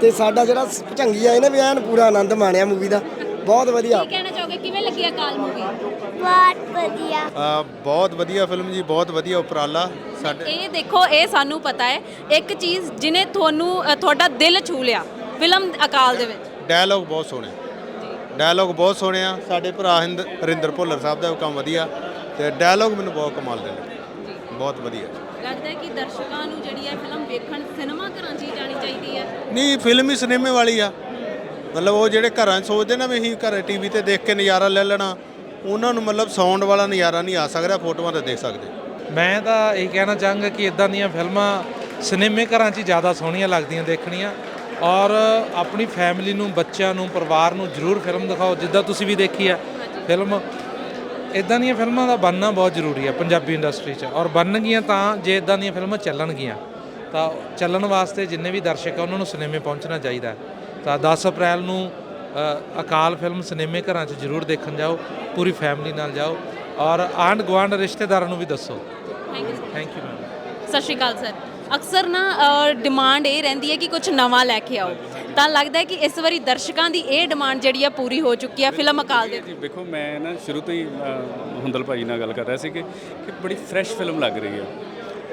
ਤੇ ਸਾਡਾ ਜਿਹੜਾ ਭਚੰਗੀ ਆ ਇਹਨੇ ਵੀ ਐਨ ਪੂਰਾ ਆਨੰਦ ਮਾਣਿਆ ਮੂਵੀ ਦਾ। ਬਹੁਤ ਵਧੀਆ। ਕੀ ਕਹਿਣਾ ਚਾਹੋਗੇ? ਕਿਵੇਂ ਲੱਗੀ ਅਕਾਲ ਮੂਵੀ ਬਹੁਤ ਵਧੀਆ। ਅ, ਬਹੁਤ ਵਧੀਆ ਫਿਲਮ ਜੀ ਬਹੁਤ ਵਧੀਆ ਉਪਰਾਲਾ। ਸਾਡੇ ਇਹ ਦੇਖੋ ਇਹ ਸਾਨੂੰ ਪਤਾ ਹੈ ਇੱਕ ਚੀਜ਼ ਜਿਨੇ ਤੁਹਾਨੂੰ ਅ, ਤੁਹਾਡਾ ਦਿਲ ਛੂ ਲਿਆ ਫਿਲਮ ਅਕਾਲ ਦੇ ਵਿੱਚ। ਡਾਇਲੌਗ ਬਹੁਤ ਸੋਹਣੇ। ਡਾਇਲੌਗ ਬਹੁਤ ਸੋਹਣੇ ਆ। ਸਾਡੇ ਭਰਾ ਹਿੰਦ ਹਰਿੰਦਰ ਭੁੱਲਰ ਸਾਹਿਬ ਦਾ ਕੰਮ ਵਧੀਆ। ਤੇ ਡਾਇਲੌਗ ਮੈਨੂੰ ਬਹੁਤ ਕਮਾਲ ਦੇ ਲੱਗੇ। ਬਹੁਤ ਵਧੀਆ। ਲੱਗਦਾ ਹੈ ਕਿ ਦਰਸ਼ਕਾਂ ਨੂੰ ਜਿਹੜੀ ਹੈ ਫਿਲਮ ਵੇਖਣ ਸਿਨੇਮਾ ਘਰਾਂ 'ਚ ਹੀ ਜਾਣੀ ਚਾਹੀਦੀ ਹੈ। ਨਹੀਂ ਫਿਲਮ ਹੀ ਸਿਨੇਮੇ ਵਾਲੀ ਆ। ਮਤਲਬ ਉਹ ਜਿਹੜੇ ਘਰਾਂ 'ਚ ਸੋਚਦੇ ਨਾ ਵੀ ਅਸੀਂ ਘਰੇ ਟੀਵੀ ਤੇ ਦੇਖ ਕੇ ਨਜ਼ਾਰਾ ਲੈ ਲੈਣਾ, ਉਹਨਾਂ ਨੂੰ ਮਤਲਬ ਸਾਊਂਡ ਵਾਲਾ ਨਜ਼ਾਰਾ ਨਹੀਂ ਆ ਸਕਦਾ, ਫੋਟੋਆਂ ਤੇ ਦੇਖ ਸਕਦੇ ਮੈਂ ਤਾਂ ਇਹ ਕਹਿਣਾ ਚਾਹਾਂਗਾ ਕਿ ਇਦਾਂ ਦੀਆਂ ਫਿਲਮਾਂ ਸਿਨੇਮੇ ਘਰਾਂ 'ਚ ਹੀ ਜ਼ਿਆਦਾ ਸੋਹਣੀਆਂ ਲੱਗਦੀਆਂ ਦੇਖਣੀਆਂ ਔਰ ਆਪਣੀ ਫੈਮਿਲੀ ਨੂੰ, ਬੱਚਿਆਂ ਨੂੰ, ਪਰਿਵਾਰ ਨੂੰ ਜ਼ਰੂਰ ਫਿਲਮ ਦਿਖਾਓ, ਜਿੱਦਾਂ ਤੁਸੀਂ ਵੀ ਦੇਖੀ ਆ ਫਿਲਮ ਇਦਾਂ ਦੀਆਂ ਫਿਲਮਾਂ ਦਾ ਬਣਨਾ ਬਹੁਤ ਜ਼ਰੂਰੀ ਹੈ ਪੰਜਾਬੀ ਇੰਡਸਟਰੀ 'ਚ ਔਰ ਬਣਨਗੀਆਂ ਤਾਂ ਜੇ ਇਦਾਂ ਦੀਆਂ ਫਿਲਮਾਂ ਚੱਲਣਗੀਆਂ ਤਾਂ ਚੱਲਣ ਵਾਸਤੇ ਜਿੰਨੇ ਵੀ ਦਰਸ਼ਕ ਆ, ਉਹਨਾਂ ਨੂੰ ਸਿਨੇਮੇ ਪਹੁੰਚਣਾ ਚਾਹੀਦਾ ਹੈ। ਤਾਂ 10 ਅਪ੍ਰੈਲ ਨੂੰ ਅਕਾਲ ਫਿਲਮ ਸਿਨੇਮੇ ਘਰਾਂ 'ਚ ਜ਼ਰੂਰ ਦੇਖਣ ਜਾਓ ਪੂਰੀ ਫੈਮਿਲੀ ਨਾਲ ਜਾਓ ਔਰ ਆਂਢ ਗੁਆਂਢ ਰਿਸ਼ਤੇਦਾਰਾਂ ਨੂੰ ਵੀ ਦੱਸੋ। Thank you thank you ma'am ਸਤਿ ਸ਼੍ਰੀ ਅਕਾਲ ਸਰ ਅਕਸਰ ਨਾ ਡਿਮਾਂਡ ਇਹ ਰਹਿੰਦੀ ਹੈ ਕਿ ਕੁਝ ਨਵਾਂ ਲੈ ਕੇ ਆਓ। ਤਾਂ ਲੱਗਦਾ ਹੈ ਕਿ ਇਸ ਵਾਰੀ ਦਰਸ਼ਕਾਂ ਦੀ ਇਹ ਡਿਮਾਂਡ ਜਿਹੜੀ ਆ ਪੂਰੀ ਹੋ ਚੁੱਕੀ ਹੈ ਫਿਲਮ ਅਕਾਲ ਦੇ ਜੀ ਵੇਖੋ ਮੈਂ ਨਾ ਸ਼ੁਰੂ ਤੋਂ ਹੀ ਹੁੰਦਲ ਭਾਈ ਨਾਲ ਗੱਲ ਕਰ ਰਿਹਾ ਸੀ ਕਿ ਕਿ ਬੜੀ ਫਰੈਸ਼ ਫਿਲਮ ਲੱਗ ਰਹੀ ਹੈ।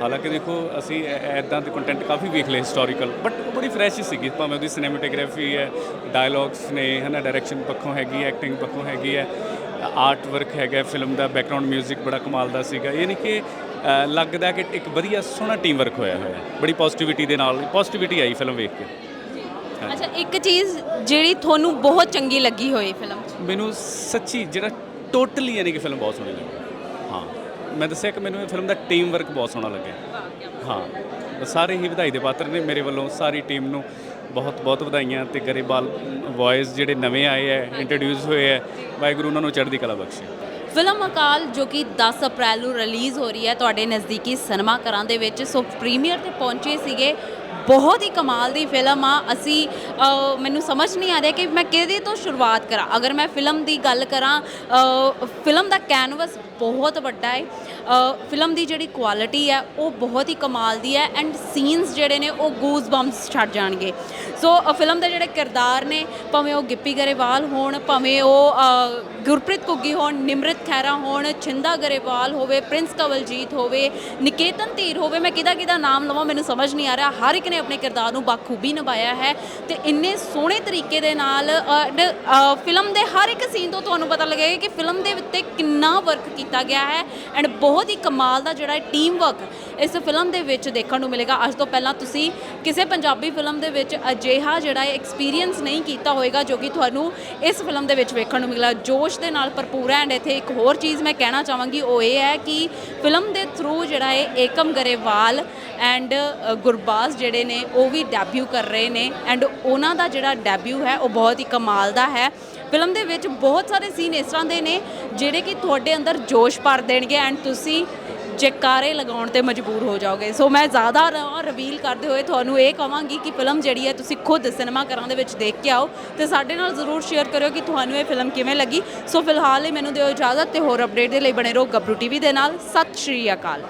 ਹਾਲਾਂਕਿ ਦੇਖੋ ਅਸੀਂ ਐਦਾਂ ਦੇ ਕੰਟੈਂਟ ਕਾਫੀ ਵੇਖ ਲਏ ਹਿਸਟੋਰੀਕਲ ਬਟ ਉਹ ਬੜੀ ਫਰੈਸ਼ ਸੀਗੀ। ਭਾਵੇਂ ਉਹਦੀ ਸਿਨੇਮੈਟੋਗ੍ਰਾਫੀ ਹੈ ਡਾਇਲੌਗਸ ਨੇ ਹਨਾ ਡਾਇਰੈਕਸ਼ਨ ਪੱਖੋਂ ਹੈਗੀ ਹੈ ਐਕਟਿੰਗ ਪੱਖੋਂ ਹੈਗੀ ਹੈ ਆਰਟ ਵਰਕ ਹੈਗਾ ਫਿਲਮ ਦਾ ਬੈਕਗ੍ਰਾਉਂਡ 뮤직 ਬੜਾ ਕਮਾਲ ਦਾ ਸੀਗਾ। ਨਹੀਂ ਕਿ ਲੱਗਦਾ ਕਿ ਇੱਕ ਵਧੀਆ ਸੋਹਣਾ ਟੀਮ ਵਰਕ ਹੋਇਆ ਹੋਇਆ। ਹੈ ਬੜੀ ਪੋਜ਼ਿਟਿਵਿਟੀ ਦੇ ਨਾਲ ਪੋਜ਼ਿਟਿਵਿਟੀ ਆਈ ਫਿਲਮ ਵੇਖ ਕੇ। ਅੱਛਾ ਇੱਕ ਚੀਜ਼ ਜਿਹੜੀ ਤੁਹਾਨੂੰ ਬਹੁਤ ਚੰਗੀ ਲੱਗੀ ਹੋਏ ਫਿਲਮ 'ਚ? ਮੈਨੂੰ ਸੱਚੀ ਜਿਹੜਾ ਟੋਟਲੀ ਯਾਨੀ ਕਿ ਫਿਲਮ ਬਹੁਤ ਸੋਹਣੀ ਲੱਗੀ। ਹਾਂ। ਮੈਂ ਦੱਸਿਆ ਕਿ ਮੈਨੂੰ ਇਹ ਫਿਲਮ ਦਾ ਟੀਮ ਵਰਕ ਬਹੁਤ ਸੋਹਣਾ ਲੱਗਿਆ। ਹਾਂ ਸਾਰੇ ਹੀ ਵਧਾਈ ਦੇ ਪਾਤਰ ਨੇ ਮੇਰੇ ਵੱਲੋਂ, ਸਾਰੀ ਟੀਮ ਨੂੰ ਬਹੁਤ ਬਹੁਤ ਵਧਾਈਆਂ ਤੇ ਗਰੇਵਾਲ ਵੌਇਸ ਜਿਹੜੇ ਨਵੇਂ ਆਏ ਐ ਇੰਟਰੋਡਿਊਸ ਹੋਏ ਐ, ਵਾਹਿਗੁਰੂ ਉਹਨਾਂ ਨੂੰ ਚੜ੍ਹਦੀ ਕਲਾ ਬਖਸ਼ੇ। ਫਿਲਮ ਅਕਾਲ ਜੋ ਕਿ 10 ਅਪ੍ਰੈਲ ਨੂੰ ਰਿਲੀਜ਼ ਹੋ ਰਹੀ ਹੈ ਤੁਹਾਡੇ ਨਜ਼ਦੀਕੀ ਸਿਨੇਮਾ ਘਰਾਂ ਦੇ ਵਿੱਚ, ਸੋ ਪ੍ਰੀਮੀਅਰ ਤੇ ਪਹੁੰਚੇ ਸੀਗੇ ਬਹੁਤ ਹੀ ਕਮਾਲ ਦੀ ਫਿਲਮ ਆ। ਅਸੀਂ ਮੈਨੂੰ ਸਮਝ ਨਹੀਂ ਆ ਰਿਹਾ ਕਿ ਮੈਂ ਕਿਹਦੇ ਤੋਂ ਸ਼ੁਰੂਆਤ ਕਰਾਂ। ਅਗਰ ਮੈਂ ਫਿਲਮ ਦੀ ਗੱਲ ਕਰਾਂ ਫਿਲਮ ਦਾ ਕੈਨਵਸ ਬਹੁਤ ਵੱਡਾ ਹੈ ਫਿਲਮ ਦੀ ਜਿਹੜੀ ਕੁਆਲਿਟੀ ਹੈ ਉਹ ਬਹੁਤ ਹੀ ਕਮਾਲ ਦੀ ਹੈ ਐਂਡ ਸੀਨਸ ਜਿਹੜੇ ਨੇ, ਉਹ ਗੂਜ਼ ਬੰਪਸ ਛੱਡ ਜਾਣਗੇ। ਸੋ ਫਿਲਮ ਦੇ ਜਿਹੜੇ ਕਿਰਦਾਰ ਨੇ, ਭਾਵੇਂ ਉਹ ਗਿੱਪੀ ਗਰੇਵਾਲ ਹੋਣ, ਭਾਵੇਂ ਉਹ ਗੁਰਪ੍ਰੀਤ ਘੁੱਗੀ ਹੋਣ, ਨਿਮਰਤ ਖਹਿਰਾ ਹੋਣ, ਛਿੰਦਾ ਗਰੇਵਾਲ ਹੋਵੇ, ਪ੍ਰਿੰਸ ਕਵਲਜੀਤ ਹੋਵੇ, ਨਿਕੇਤਨ ਧੀਰ ਹੋਵੇ, ਮੈਂ ਕਿਹਦਾ ਕਿਹਦਾ ਨਾਮ ਲਵਾਂ, ਮੈਨੂੰ ਸਮਝ ਨਹੀਂ ਆ ਰਿਹਾ। ਹਰ ਇੱਕ ਨੇ ਆਪਣੇ ਕਿਰਦਾਰ ਨੂੰ ਬਾਖੂਬੀ ਨਿਭਾਇਆ ਹੈ ਤੇ ਇੰਨੇ ਸੋਹਣੇ ਤਰੀਕੇ ਦੇ ਨਾਲ ਫਿਲਮ ਦੇ ਹਰ ਇੱਕ ਸੀਨ ਤੋਂ ਤੁਹਾਨੂੰ ਪਤਾ ਲੱਗੇਗਾ ਕਿ ਫਿਲਮ ਦੇ ਉੱਤੇ ਕਿੰਨਾ ਵਰਕ ਕੀਤਾ ਗਿਆ ਹੈ ਐਂਡ ਬਹੁਤ ਹੀ ਕਮਾਲ ਦਾ ਜਿਹੜਾ ਟੀਮ ਵਰਕ ਇਸ ਫਿਲਮ ਦੇ ਵਿੱਚ ਦੇਖਣ ਨੂੰ ਮਿਲੇਗਾ। ਅੱਜ ਤੋਂ ਪਹਿਲਾਂ ਤੁਸੀਂ ਕਿਸੇ ਪੰਜਾਬੀ ਫਿਲਮ ਦੇ ਵਿੱਚ ਅਜਿਹਾ ਜਿਹੜਾ ਹੈ ਐਕਸਪੀਰੀਅੰਸ ਨਹੀਂ ਕੀਤਾ ਹੋਵੇਗਾ ਜੋ ਕਿ ਤੁਹਾਨੂੰ ਇਸ ਫਿਲਮ ਦੇ ਵਿੱਚ ਵੇਖਣ ਨੂੰ ਮਿਲੇਗਾ। ਜੋਸ਼ ਦੇ ਨਾਲ ਭਰਪੂਰ ਹੈ ਐਂਡ ਇੱਥੇ ਇੱਕ ਹੋਰ ਚੀਜ਼ ਮੈਂ ਕਹਿਣਾ ਚਾਹਾਂਗੀ, ਉਹ ਇਹ ਹੈ ਕਿ ਫਿਲਮ ਦੇ ਥਰੂ ਜਿਹੜਾ ਹੈ ਏਕਮ ਗਰੇਵਾਲ ਐਂਡ ਗੁਰਬਾਜ਼ ਜਿਹੜੇ ਨੇ, ਉਹ ਵੀ ਡੈਬਿਊ ਕਰ ਰਹੇ ਨੇ ਐਂਡ ਉਹਨਾਂ ਦਾ ਜਿਹੜਾ ਡੈਬਿਊ ਹੈ, ਉਹ ਬਹੁਤ ਹੀ ਕਮਾਲ ਦਾ ਹੈ। ਫਿਲਮ ਦੇ ਵਿੱਚ ਬਹੁਤ ਸਾਰੇ ਸੀਨ ਇਸ ਤਰ੍ਹਾਂ ਦੇ ਨੇ ਜਿਹੜੇ ਕਿ ਤੁਹਾਡੇ ਅੰਦਰ ਜੋਸ਼ ਭਰ ਦੇਣਗੇ ਐਂਡ ਤੁਸੀਂ ਜੈਕਾਰੇ ਲਗਾਉਣ ਤੇ ਮਜਬੂਰ ਹੋ ਜਾਓਗੇ। ਸੋ ਮੈਂ ਜ਼ਿਆਦਾ ਰਿਵੀਲ ਕਰਦੇ ਹੋਏ ਤੁਹਾਨੂੰ ਇਹ ਕਹਾਂਗੀ ਕਿ ਫਿਲਮ ਜਿਹੜੀ ਹੈ ਤੁਸੀਂ ਖੁਦ ਸਿਨੇਮਾ ਘਰਾਂ ਦੇ ਵਿੱਚ ਦੇਖ ਕੇ ਆਓ ਤੇ ਸਾਡੇ ਨਾਲ ਜ਼ਰੂਰ ਸ਼ੇਅਰ ਕਰਿਓ ਕਿ ਤੁਹਾਨੂੰ ਇਹ ਫਿਲਮ ਕਿਵੇਂ ਲੱਗੀ। ਸੋ ਫਿਲਹਾਲ ਲਈ ਮੈਨੂੰ ਦਿਓ ਇਜਾਜ਼ਤ ਤੇ ਹੋਰ ਅਪਡੇਟ ਦੇ ਲਈ ਬਣੇ ਰਹੋ ਗੱਭਰੂ ਟੀਵੀ ਦੇ ਨਾਲ। ਸਤਿ ਸ਼੍ਰੀ ਅਕਾਲ।